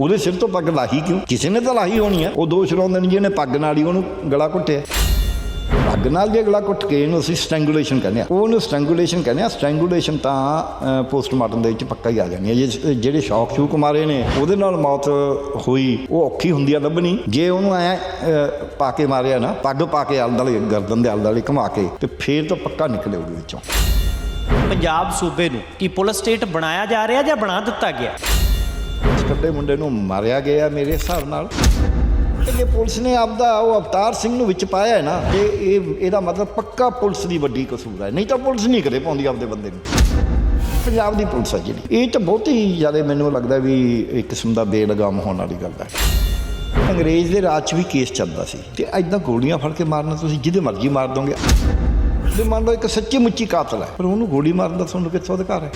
ਉਹਦੇ ਸਿਰ ਤੋਂ ਪੱਗ ਲਾਹੀ ਕਿਉਂ? ਕਿਸੇ ਨੇ ਤਾਂ ਲਾਹੀ ਹੋਣੀ ਹੈ ਉਹ ਦੋਸ਼ ਲਾਉਂਦੇ ਨੇ ਜਿਹਨੇ ਪੱਗ ਨਾਲ ਹੀ ਉਹਨੂੰ ਗਲਾ ਘੁੱਟਿਆ। ਪੱਗ ਨਾਲ ਜੇ ਗਲਾ ਘੁੱਟ ਕੇ ਇਹਨੂੰ ਅਸੀਂ ਸਟ੍ਰੈਂਗੂਲੇਸ਼ਨ ਕਹਿੰਦੇ ਆ। ਉਹਨੂੰ ਸਟ੍ਰੈਂਗੂਲੇਸ਼ਨ ਕਹਿੰਦੇ ਆ। ਸਟ੍ਰੈਂਗੂਲੇਸ਼ਨ ਤਾਂ ਪੋਸਟਮਾਰਟਮ ਦੇ ਵਿੱਚ ਪੱਕਾ ਹੀ ਆ ਜਾਣੀ ਹੈ ਜੇ, ਜਿਹੜੇ ਸ਼ੌਕ ਸ਼ੂਕ ਮਾਰੇ ਨੇ, ਉਹਦੇ ਨਾਲ ਮੌਤ ਹੋਈ, ਉਹ ਔਖੀ ਹੁੰਦੀ ਆ ਲੱਭਣੀ। ਜੇ ਉਹਨੂੰ ਐ ਪਾ ਕੇ ਮਾਰਿਆ ਨਾ, ਪੱਗ ਪਾ ਕੇ ਆਲੇ ਦੁਆਲੇ ਗਰਦਨ ਦੇ ਆਲੇ ਦੁਆਲੇ ਘੁਮਾ ਕੇ, ਤੇ ਫੇਰ ਤਾਂ ਪੱਕਾ ਨਿਕਲੇ ਉਹਦੇ ਵਿੱਚੋਂ। ਪੰਜਾਬ ਸੂਬੇ ਨੂੰ ਕੀ ਪੁਲਿਸ ਸਟੇਟ ਬਣਾਇਆ ਜਾ ਰਿਹਾ ਜਾਂ ਬਣਾ ਦਿੱਤਾ ਗਿਆ? ਇਸ ਮੁੰਡੇ ਨੂੰ ਮਾਰਿਆ ਗਿਆ ਮੇਰੇ ਹਿਸਾਬ ਨਾਲ। ਤੇ ਪੁਲਿਸ ਨੇ ਆਪਦਾ ਉਹ ਅਵਤਾਰ ਸਿੰਘ ਨੂੰ ਵਿੱਚ ਪਾਇਆ ਹੈ ਨਾ ਤੇ ਇਹ, ਇਹਦਾ ਮਤਲਬ ਪੱਕਾ ਪੁਲਿਸ ਦੀ ਵੱਡੀ ਕਸੂਰ ਹੈ। ਨਹੀਂ ਤਾਂ ਪੁਲਿਸ ਨਹੀਂ ਕਦੇ ਪਾਉਂਦੀ ਆਪਦੇ ਬੰਦੇ ਨੂੰ। ਪੰਜਾਬ ਦੀ ਪੁਲਿਸ ਹੈ ਜਿਹੜੀ। ਇਹ ਤਾਂ ਬਹੁਤ ਹੀ ਜ਼ਿਆਦਾ ਮੈਨੂੰ ਲੱਗਦਾ ਵੀ ਇੱਕ ਕਿਸਮ ਦਾ ਬੇਲਗਾਮ ਹੋਣ ਵਾਲੀ ਗੱਲ ਹੈ। ਅੰਗਰੇਜ਼ ਦੇ ਰਾਜ 'ਚ ਵੀ ਕੇਸ ਚੱਲਦਾ ਸੀ। ਤੇ ਐਦਾਂ ਗੋਲੀਆਂ ਫੜ ਕੇ ਮਾਰਨਾ ਤੁਸੀਂ ਜਿਹਦੇ ਮਰਜ਼ੀ ਮਾਰ ਦੋਗੇ। ਜੇ ਮੰਨ ਲਓ ਇੱਕ ਸੱਚੀ ਮੁੱਚੀ ਕਾਤਲ ਹੈ, ਪਰ ਉਹਨੂੰ ਗੋਲੀ ਮਾਰਨ ਦਾ ਤੁਹਾਨੂੰ ਕਿੱਥੋਂ ਅਧਿਕਾਰ ਹੈ?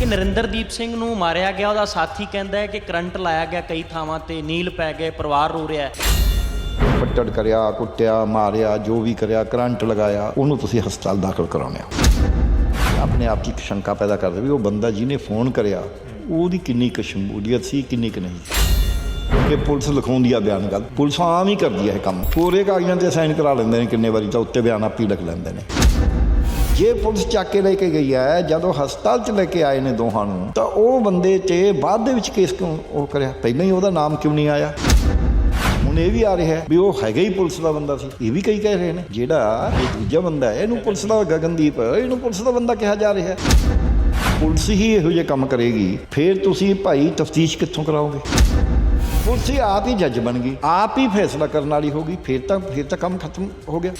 ਕਿ ਨਰਿੰਦਰਦੀਪ ਸਿੰਘ ਨੂੰ ਮਾਰਿਆ ਗਿਆ, ਉਹਦਾ ਸਾਥੀ ਕਹਿੰਦਾ ਹੈ ਕਿ ਕਰੰਟ ਲਾਇਆ ਗਿਆ ਕਈ ਥਾਵਾਂ ਤੇ, ਨੀਲ ਪੈ ਗਏ ਪਰਿਵਾਰ ਰੋ ਰਿਹਾ ਹੈ। ਫੱਟੜ ਕਰਿਆ, ਕੁੱਟਿਆ, ਮਾਰਿਆ, ਜੋ ਵੀ ਕਰਿਆ, ਕਰੰਟ ਲਗਾਇਆ, ਉਹਨੂੰ ਤੁਸੀਂ ਹਸਪਤਾਲ ਦਾਖਲ ਕਰਾਉਣੇ ਆ। ਆਪਣੇ ਆਪ 'ਚ ਇੱਕ ਸ਼ੰਕਾ ਪੈਦਾ ਕਰਦੇ ਵੀ ਉਹ ਬੰਦਾ ਜਿਹਨੇ ਫੋਨ ਕਰਿਆ, ਉਹਦੀ ਕਿੰਨੀ ਕੁ ਸ਼ਮੂਲੀਅਤ ਸੀ, ਕਿੰਨੀ ਕੁ ਨਹੀਂ। ਕਿ ਪੁਲਿਸ ਲਿਖਾਉਂਦੀ ਆ ਬਿਆਨ ਗੱਲ, ਪੁਲਿਸ ਆਮ ਹੀ ਕਰਦੀ ਹੈ ਇਹ ਕੰਮ। ਪੂਰੇ ਕਾਗਜ਼ਾਂ ਤੇ ਸਾਈਨ ਕਰਾ ਲੈਂਦੇ ਨੇ, ਕਿੰਨੇ ਵਾਰੀ ਤਾਂ ਉੱਤੇ ਬਿਆਨ ਆਪੀ ਲਿਖ ਲੈਂਦੇ ਨੇ। ਜੇ ਪੁਲਿਸ ਚੱਕ ਕੇ ਲੈ ਕੇ ਗਈ ਹੈ, ਜਦੋਂ ਹਸਪਤਾਲ 'ਚ ਲੈ ਕੇ ਆਏ ਨੇ ਦੋਹਾਂ ਨੂੰ, ਤਾਂ ਉਹ ਬੰਦੇ 'ਚ ਬਾਅਦ ਦੇ ਵਿੱਚ ਕੇਸ ਕਿਉਂ ਉਹ ਕਰਿਆ? ਪਹਿਲਾਂ ਹੀ ਉਹਦਾ ਨਾਮ ਕਿਉਂ ਨਹੀਂ ਆਇਆ? ਹੁਣ ਇਹ ਵੀ ਆ ਰਿਹਾ ਵੀ ਉਹ ਹੈਗਾ ਹੀ ਪੁਲਿਸ ਦਾ ਬੰਦਾ ਸੀ। ਇਹ ਵੀ ਕਈ ਕਹਿ ਰਹੇ ਨੇ। ਜਿਹੜਾ ਇਹ ਦੂਜਾ ਬੰਦਾ ਹੈ, ਇਹਨੂੰ ਪੁਲਿਸ ਦਾ ਗਗਨਦੀਪ, ਇਹਨੂੰ ਪੁਲਿਸ ਦਾ ਬੰਦਾ ਕਿਹਾ ਜਾ ਰਿਹਾ ਹੈ। ਪੁਲਿਸ ਹੀ ਇਹੋ ਜਿਹੇ ਕੰਮ ਕਰੇਗੀ। ਫਿਰ ਤੁਸੀਂ ਭਾਈ ਤਫਤੀਸ਼ ਕਿੱਥੋਂ ਕਰਾਓਗੇ? ਪੁਲਿਸ ਹੀ ਆਪ ਹੀ ਜੱਜ ਬਣ ਗਈ। ਆਪ ਹੀ ਫੈਸਲਾ ਕਰਨ ਵਾਲੀ ਹੋ ਗਈ। ਫਿਰ ਤਾਂ ਫਿਰ ਤਾਂ ਕੰਮ ਖਤਮ ਹੋ ਗਿਆ।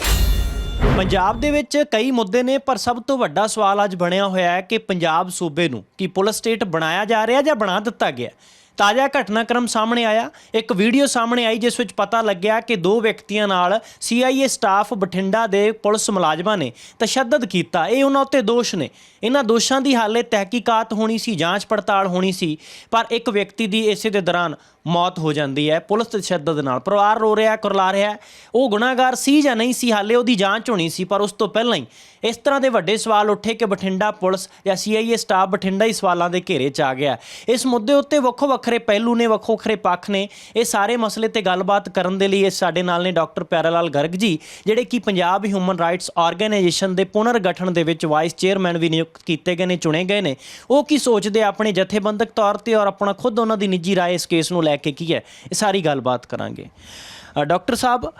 ਪੰਜਾਬ ਦੇ ਵਿੱਚ ਕਈ ਮੁੱਦੇ ਨੇ, ਪਰ ਸਭ ਤੋਂ ਵੱਡਾ ਸਵਾਲ ਅੱਜ ਬਣਿਆ ਹੋਇਆ ਹੈ ਕਿ ਪੰਜਾਬ ਸੂਬੇ ਨੂੰ ਕੀ ਪੁਲਿਸ ਸਟੇਟ ਬਣਾਇਆ ਜਾ ਰਿਹਾ ਜਾਂ ਬਣਾ ਦਿੱਤਾ ਗਿਆ ਤਾਜ਼ਾ ਘਟਨਾਕ੍ਰਮ ਸਾਹਮਣੇ ਆਇਆ। ਇੱਕ ਵੀਡੀਓ ਸਾਹਮਣੇ ਆਈ, ਜਿਸ ਵਿੱਚ ਪਤਾ ਲੱਗਿਆ ਕਿ ਦੋ ਵਿਅਕਤੀਆਂ ਨਾਲ ਸੀਆਈਏ ਸਟਾਫ ਬਠਿੰਡਾ ਦੇ ਪੁਲਿਸ ਮੁਲਾਜ਼ਮਾਂ ਨੇ ਤਸ਼ੱਦਦ ਕੀਤਾ। ਇਹ ਉਹਨਾਂ ਉੱਤੇ ਦੋਸ਼ ਨੇ। ਇਹਨਾਂ ਦੋਸ਼ਾਂ ਦੀ ਹਾਲੇ ਤਹਿਕੀਕਾਤ ਹੋਣੀ ਸੀ, ਜਾਂਚ ਪੜਤਾਲ ਹੋਣੀ ਸੀ, ਪਰ ਇੱਕ ਵਿਅਕਤੀ ਦੀ ਇਸੇ ਦੇ ਦੌਰਾਨ ਮੌਤ ਹੋ ਜਾਂਦੀ ਹੈ ਪੁਲਿਸ ਤਸ਼ੱਦਦ ਨਾਲ ਪਰਿਵਾਰ ਰੋ ਰਿਹਾ ਕੁਰਲਾ ਰਿਹਾ ਉਹ ਗੁਨਾਹਗਾਰ ਸੀ ਜਾਂ ਨਹੀਂ ਸੀ ਹਾਲੇ ਉਹਦੀ ਜਾਂਚ ਹੋਣੀ ਸੀ ਪਰ ਉਸ ਤੋਂ ਪਹਿਲਾਂ ਹੀ ਇਸ ਤਰ੍ਹਾਂ ਦੇ ਵੱਡੇ ਸਵਾਲ ਉੱਠੇ ਕਿ ਬਠਿੰਡਾ ਪੁਲਿਸ ਜਾਂ ਸੀਆਈਏ ਸਟਾਫ ਬਠਿੰਡਾ ਹੀ ਸਵਾਲਾਂ ਦੇ ਘੇਰੇ 'ਚ ਆ ਗਿਆ ਇਸ ਮੁੱਦੇ ਉੱਤੇ ਵੱਖੋ ਵੱਖਰੇ ਪਹਿਲੂ ਨੇ ਵੱਖੋ ਵੱਖਰੇ ਪੱਖ ਨੇ ਇਹ ਸਾਰੇ ਮਸਲੇ ਤੇ ਗੱਲਬਾਤ ਕਰਨ ਦੇ ਲਈ ਇਹ ਸਾਡੇ ਨਾਲ ਨੇ ਡਾਕਟਰ ਪਿਆਰਾਲਾਲ ਗਰਗ ਜੀ ਜਿਹੜੇ ਕਿ ਪੰਜਾਬ ਹਿਊਮਨ ਰਾਈਟਸ ਆਰਗੇਨਾਈਜੇਸ਼ਨ ਦੇ ਪੁਨਰ ਗਠਨ ਦੇ ਵਿੱਚ ਵਾਈਸ ਚੇਅਰਮੈਨ ਵੀ ਨਿਯੁਕਤ ਕੀਤੇ ਗਏ ਨੇ ਚੁਣੇ ਗਏ ਨੇ ਉਹ ਕੀ ਸੋਚਦੇ ਆ ਆਪਣੇ ਜਥੇਬੰਦਕ ਤੌਰ ਤੇ ਔਰ ਆਪਣਾ ਖੁਦ ਉਹਨਾਂ ਦੀ ਨਿੱਜੀ رائے ਇਸ ਕੇਸ ਨੂੰ ਲੈ ਕੇ ਕੀ ਹੈ, ਇਹ ਸਾਰੀ ਗੱਲਬਾਤ ਕਰਾਂਗੇ। ਡਾਕਟਰ ਸਾਹਿਬ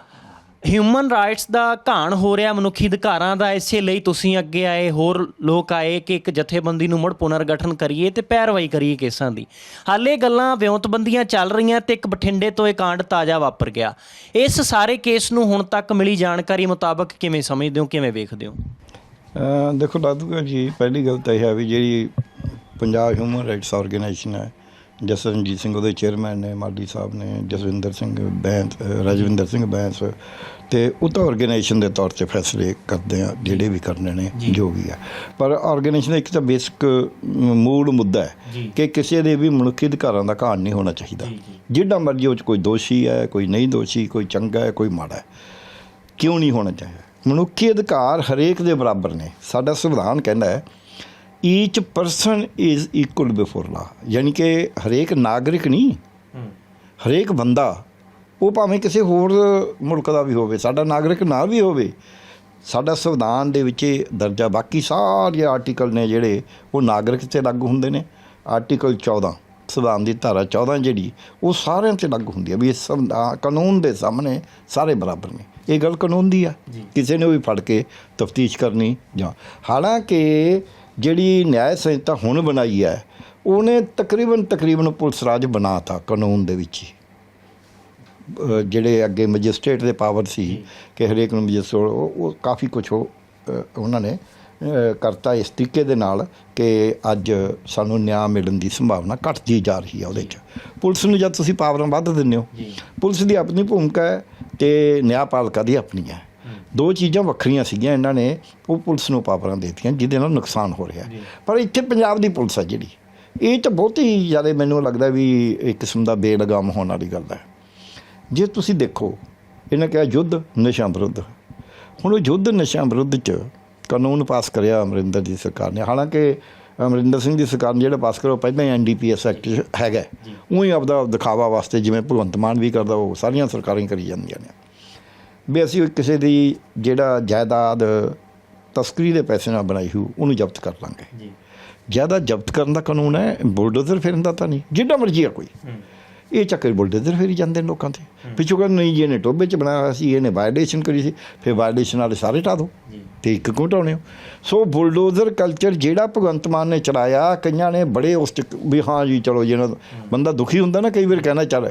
ਹਿਊਮਨ ਰਾਈਟਸ ਦਾ ਘਾਣ ਹੋ ਰਿਹਾ, ਮਨੁੱਖੀ ਅਧਿਕਾਰਾਂ ਦਾ, ਇਸੇ ਲਈ ਤੁਸੀਂ ਅੱਗੇ ਆਏ, ਹੋਰ ਲੋਕ ਆਏ ਕਿ ਇੱਕ ਜਥੇਬੰਦੀ ਨੂੰ ਮੁੜ ਪੁਨਰਗਠਨ ਕਰੀਏ ਤੇ ਪੈਰਵਾਈ ਕਰੀਏ ਕੇਸਾਂ ਦੀ। ਹਾਲੇ ਗੱਲਾਂ ਵਿਉਂਤਬੰਦੀਆਂ ਚੱਲ ਰਹੀਆਂ ਤੇ ਇੱਕ ਬਠਿੰਡੇ ਤੋਂ ਇਹ ਕਾਂਡ ਤਾਜ਼ਾ ਵਾਪਰ ਗਿਆ। ਇਸ ਸਾਰੇ ਕੇਸ ਨੂੰ ਹੁਣ ਤੱਕ ਮਿਲੀ ਜਾਣਕਾਰੀ ਮੁਤਾਬਕ ਕਿਵੇਂ ਸਮਝਦੇ ਹੋ, ਕਿਵੇਂ ਵੇਖਦੇ ਹੋ? ਦੇਖੋ ਦਾਦੂਗਾ ਜੀ, ਪਹਿਲੀ ਗੱਲ ਤਾਂ ਇਹ ਹੈ ਵੀ ਜਿਹੜੀ ਪੰਜਾਬ ਹਿਊਮਨ ਰਾਈਟਸ ਆਰਗੇਨਾਈਜੇਸ਼ਨ ਹੈ ਜਸਰਨਜੀਤ ਸਿੰਘ ਉਹਦੇ ਚੇਅਰਮੈਨ ਨੇ ਮਾਲੀ ਸਾਹਿਬ ਨੇ ਜਸਵਿੰਦਰ ਸਿੰਘ ਬੈਂਸ ਰਾਜਵਿੰਦਰ ਸਿੰਘ ਬੈਂਸ ਤੇ ਉਹ ਤਾਂ ਆਰਗੇਨਾਈਜੇਸ਼ਨ ਦੇ ਤੌਰ ਤੇ ਫੈਸਲੇ ਕਰਦੇ ਆ ਜਿਹੜੇ ਵੀ ਕਰਨੇ ਨੇ ਜੋ। ਵੀ ਹੈ ਪਰ ਆਰਗੇਨਾਈਜੇਸ਼ਨ ਇੱਕ ਤਾਂ ਬੇਸਿਕ ਮੂਲ ਮੁੱਦਾ ਹੈ ਕਿ ਕਿਸੇ ਦੇ ਵੀ ਮਨੁੱਖੀ ਅਧਿਕਾਰਾਂ ਦਾ ਘਾਣ ਨਹੀਂ ਹੋਣਾ ਚਾਹੀਦਾ। ਜਿਹੜਾ ਮਰਜ਼ੀ ਉਹ 'ਚ ਕੋਈ ਦੋਸ਼ੀ ਹੈ ਕੋਈ ਨਹੀਂ ਦੋਸ਼ੀ ਕੋਈ ਚੰਗਾ ਹੈ ਕੋਈ ਮਾੜਾ ਹੈ ਕਿਉਂ ਨਹੀਂ ਹੋਣਾ ਚਾਹੀਦਾ? ਮਨੁੱਖੀ ਅਧਿਕਾਰ ਹਰੇਕ ਦੇ ਬਰਾਬਰ ਨੇ। ਸਾਡਾ ਸੰਵਿਧਾਨ ਕਹਿੰਦਾ ਹੈ each person is equal before law ਯਾਨੀ ਕਿ ਹਰੇਕ ਨਾਗਰਿਕ ਨਹੀਂ ਹਰੇਕ ਬੰਦਾ ਉਹ ਭਾਵੇਂ ਕਿਸੇ ਹੋਰ ਮੁਲਕ ਦਾ ਵੀ ਹੋਵੇ ਸਾਡਾ ਨਾਗਰਿਕ ਨਾ ਵੀ ਹੋਵੇ ਸਾਡਾ ਸੰਵਿਧਾਨ ਦੇ ਵਿੱਚ ਦਰਜਾ ਬਾਕੀ ਸਾਰੇ ਆਰਟੀਕਲ ਨੇ ਜਿਹੜੇ ਉਹ ਨਾਗਰਿਕ ਤੇ ਲਾਗੂ ਹੁੰਦੇ ਨੇ। ਆਰਟੀਕਲ 14 ਸੰਵਿਧਾਨ ਦੀ ਧਾਰਾ 14 ਜਿਹੜੀ ਉਹ ਸਾਰਿਆਂ ਤੇ ਲਾਗੂ ਹੁੰਦੀ ਹੈ ਵੀ ਇਸ ਸੰਵਿਧਾਨ ਕਾਨੂੰਨ ਦੇ ਸਾਹਮਣੇ ਸਾਰੇ ਬਰਾਬਰ ਨੇ। ਇਹ ਗੱਲ ਕਾਨੂੰਨ ਦੀ ਆ। ਕਿਸੇ ਨੇ ਵੀ ਫੜ ਕੇ ਤਫਤੀਸ਼ ਕਰਨੀ ਜਾਂ ਹਾਲਾਂਕਿ ਜਿਹੜੀ ਨਿਆਂ ਸੰਹਿਤਾ ਹੁਣ ਬਣਾਈ ਹੈ ਉਹਨੇ ਤਕਰੀਬਨ ਤਕਰੀਬਨ ਪੁਲਿਸ ਰਾਜ ਬਣਾਤਾ ਕਾਨੂੰਨ ਦੇ ਵਿੱਚ ਜਿਹੜੇ ਅੱਗੇ ਮੈਜਿਸਟ੍ਰੇਟ ਦੇ ਪਾਵਰ ਸੀ ਕਿ ਹਰੇਕ ਨੂੰ ਮੈਜਿਸਟ੍ਰੇਟ ਉਹ ਕਾਫੀ ਕੁਝ ਉਹਨਾਂ ਨੇ ਕਰਤਾ ਇਸ ਤਰੀਕੇ ਦੇ ਨਾਲ ਕਿ ਅੱਜ ਸਾਨੂੰ ਨਿਆਂ ਮਿਲਣ ਦੀ ਸੰਭਾਵਨਾ ਘਟਦੀ ਜਾ ਰਹੀ ਹੈ ਉਹਦੇ 'ਚ। ਪੁਲਿਸ ਨੂੰ ਜਦ ਤੁਸੀਂ ਪਾਵਰਾਂ ਵੱਧ ਦਿੰਦੇ ਹੋ ਪੁਲਿਸ ਦੀ ਆਪਣੀ ਭੂਮਿਕਾ ਹੈ ਤੇ ਨਿਆਂਪਾਲਕਾ ਦੀ ਆਪਣੀ ਹੈ। ਦੋ ਚੀਜ਼ਾਂ ਵੱਖਰੀਆਂ ਸੀਗੀਆਂ ਇਹਨਾਂ ਨੇ ਉਹ ਪੁਲਿਸ ਨੂੰ ਪਾਵਰਾਂ ਦਿੱਤੀਆਂ ਜਿਹਦੇ ਨਾਲ ਨੁਕਸਾਨ ਹੋ ਰਿਹਾ। ਪਰ ਇੱਥੇ ਪੰਜਾਬ ਦੀ ਪੁਲਿਸ ਹੈ ਜਿਹੜੀ ਇਹ ਤਾਂ ਬਹੁਤ ਹੀ ਜ਼ਿਆਦਾ ਮੈਨੂੰ ਲੱਗਦਾ ਵੀ ਇੱਕ ਕਿਸਮ ਦਾ ਬੇਲਗਾਮ ਹੋਣ ਵਾਲੀ ਗੱਲ ਹੈ। ਜੇ ਤੁਸੀਂ ਦੇਖੋ ਇਹਨਾਂ ਕਿਹਾ ਯੁੱਧ ਨਸ਼ਾ ਵਿਰੁੱਧ। ਹੁਣ ਉਹ ਯੁੱਧ ਨਸ਼ਾ ਵਿਰੁੱਧ ਚ ਕਾਨੂੰਨ ਪਾਸ ਕਰਿਆ ਅਮਰਿੰਦਰ ਦੀ ਸਰਕਾਰ ਨੇ। ਹਾਲਾਂਕਿ ਅਮਰਿੰਦਰ ਸਿੰਘ ਦੀ ਸਰਕਾਰ ਨੇ ਜਿਹੜਾ ਪਾਸ ਕਰੋ ਪਹਿਲਾਂ ਹੀ ਐਨਡੀਪੀਐਸ ਐਕਟ ਹੈਗਾ। ਉਹ ਹੀ ਆਪਦਾ ਦਿਖਾਵਾ ਵਾਸਤੇ ਜਿਵੇਂ ਭਗਵੰਤ ਮਾਨ ਵੀ ਕਰਦਾ ਉਹ ਸਾਰੀਆਂ ਸਰਕਾਰਾਂ ਹੀ ਕਰੀ ਜਾਂਦੀਆਂ ਨੇ। ਵੀ ਅਸੀਂ ਕਿਸੇ ਦੀ ਜਿਹੜਾ ਜਾਇਦਾਦ ਤਸਕਰੀ ਦੇ ਪੈਸੇ ਨਾਲ ਬਣਾਈ ਹੋ ਉਹਨੂੰ ਜ਼ਬਤ ਕਰ ਲਾਂਗੇ। ਜੀ। ਜ਼ਿਆਦਾ ਜ਼ਬਤ ਕਰਨ ਦਾ ਕਾਨੂੰਨ ਹੈ ਬੁਲਡੋਜ਼ਰ ਫਿਰਨ ਦਾ ਤਾਂ ਨਹੀਂ ਜਿੱਡਾ ਮਰਜ਼ੀ ਆ ਕੋਈ। ਇਹ ਚੱਕਰ ਬੁਲਡੋਜ਼ਰ ਫੇਰੀ ਜਾਂਦੇ ਨੇ ਲੋਕਾਂ ਤੇ। ਪਿੱਛੋਂ ਕਹਿੰਦੇ ਨਹੀਂ ਜੀ ਇਹਨੇ ਟੋਬੇ ਚ ਬਣਾਇਆ ਹੋਇਆ ਸੀ ਇਹਨੇ ਵਾਇਲੇਸ਼ਨ ਕਰੀ ਸੀ ਫਿਰ ਵਾਇਲੇਸ਼ਨ ਵਾਲੇ ਸਾਰੇ ਢਾ ਦੋ ਤੇ ਇੱਕ ਕਿਉਂ ਢਾਉਣੇ ਹੋ। ਸੋ ਬੁਲਡੋਜ਼ਰ ਕਲਚਰ ਜਿਹੜਾ ਭਗਵੰਤ ਮਾਨ ਨੇ ਚਲਾਇਆ ਕਈਆਂ ਨੇ ਬੜੇ ਉਸ ਵੀ ਹਾਂ ਜੀ ਚਲੋ ਜਿਹਨਾਂ ਬੰਦਾ ਦੁਖੀ ਹੁੰਦਾ ਨਾ ਕਈ ਵਾਰ ਕਹਿਣਾ ਚੱਲ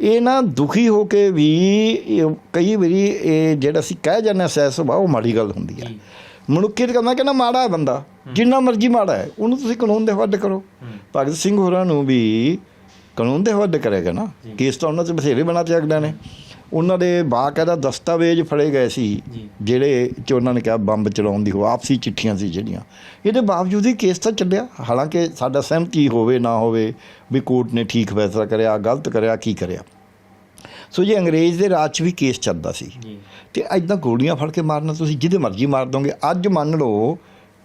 ਇਹ ਨਾ ਦੁਖੀ ਹੋ ਕੇ ਵੀ ਕਈ ਵਾਰੀ ਇਹ ਜਿਹੜਾ ਅਸੀਂ ਕਹਿ ਜਾਂਦੇ ਹਾਂ ਸਹਿ ਸੁਭਾਅ ਉਹ ਮਾੜੀ ਗੱਲ ਹੁੰਦੀ ਹੈ। ਮਨੁੱਖੀ ਕਹਿੰਦਾ ਕਿ ਨਾ ਮਾੜਾ ਹੈ ਬੰਦਾ ਜਿੰਨਾ ਮਰਜ਼ੀ ਮਾੜਾ ਹੈ ਉਹਨੂੰ ਤੁਸੀਂ ਕਾਨੂੰਨ ਦੇ ਹਵਾਲੇ ਕਰੋ। ਭਗਤ ਸਿੰਘ ਹੋਰਾਂ ਨੂੰ ਵੀ ਕਾਨੂੰਨ ਦੇ ਹਵਾਲੇ ਕਰੇਗਾ ਨਾ। ਕੇਸ ਤਾਂ ਉਹਨਾਂ ਤੇ ਬਥੇਰੇ ਬਣਾ ਤੇ ਅਗਲਿਆਂ ਨੇ। ਉਹਨਾਂ ਦੇ ਬਾਕਾਇਦਾ ਦਸਤਾਵੇਜ਼ ਫੜੇ ਗਏ ਸੀ। ਜਿਹੜੇ ਚ ਉਹਨਾਂ ਨੇ ਕਿਹਾ ਬੰਬ ਚਲਾਉਣ ਦੀ ਹੋ ਆਪਸੀ ਚਿੱਠੀਆਂ ਸੀ ਜਿਹੜੀਆਂ। ਇਹਦੇ ਬਾਵਜੂਦ ਹੀ ਕੇਸ ਤਾਂ ਚੱਲਿਆ। ਹਾਲਾਂਕਿ ਸਾਡਾ ਸਹਿਮਤੀ ਹੋਵੇ ਨਾ ਹੋਵੇ ਵੀ ਕੋਰਟ ਨੇ ਠੀਕ ਫੈਸਲਾ ਕਰਿਆ ਗਲਤ ਕਰਿਆ ਕੀ ਕਰਿਆ। ਸੋ ਜੇ ਅੰਗਰੇਜ਼ ਦੇ ਰਾਜ 'ਚ ਵੀ ਕੇਸ ਚੱਲਦਾ ਸੀ। ਤੇ ਐਦਾਂ ਗੋਲੀਆਂ ਫੜ ਕੇ ਮਾਰਨਾ ਤੁਸੀਂ ਜਿਹਦੇ ਮਰਜ਼ੀ ਮਾਰ ਦੋਗੇ। ਅੱਜ ਮੰਨ ਲਓ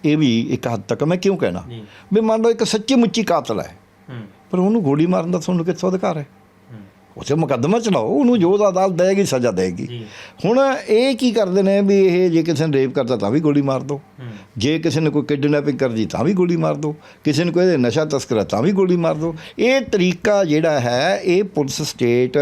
ਇਹ ਵੀ ਇੱਕ ਹੱਦ ਤੱਕ ਮੈਂ ਕਿਉਂ ਕਹਿਣਾ? ਵੀ ਮੰਨ ਲਓ ਇੱਕ ਸੱਚੀ ਮੁੱਚੀ ਕਾਤਲ ਹੈ। ਪਰ ਉਹਨੂੰ ਗੋਲੀ ਮਾਰਨ ਦਾ ਤੁਹਾਨੂੰ ਕਿੱਥੋਂ ਅਧਿਕਾਰ ਹੂੰ? ਉਸੇ ਮੁਕੱਦਮਾ ਚਲਾਓ ਉਹਨੂੰ ਜੋ ਅਦਾਲਤ ਦੇਗੀ ਸਜ਼ਾ ਦੇਗੀ। ਹੁਣ ਇਹ ਕੀ ਕਰਦੇ ਨੇ ਵੀ ਇਹ ਜੇ ਕਿਸੇ ਨੇ ਰੇਪ ਕਰਦਾ ਤਾਂ ਵੀ ਗੋਲੀ ਮਾਰ ਹੂੰ। ਜੇ ਕਿਸੇ ਨੇ ਕੋਈ ਕਿਡਨੈਪਿੰਗ ਕਰਦੀ ਤਾਂ ਵੀ ਗੋਲੀ ਮਾਰ ਦਿਓ ਕਿਸੇ ਨੇ ਕੋਈ ਨਸ਼ਾ ਤਸਕਰਾ ਤਾਂ ਵੀ ਗੋਲੀ ਮਾਰ ਦਿਓ ਇਹ ਤਰੀਕਾ ਜਿਹੜਾ ਹੈ ਇਹ ਪੁਲਿਸ ਸਟੇਟ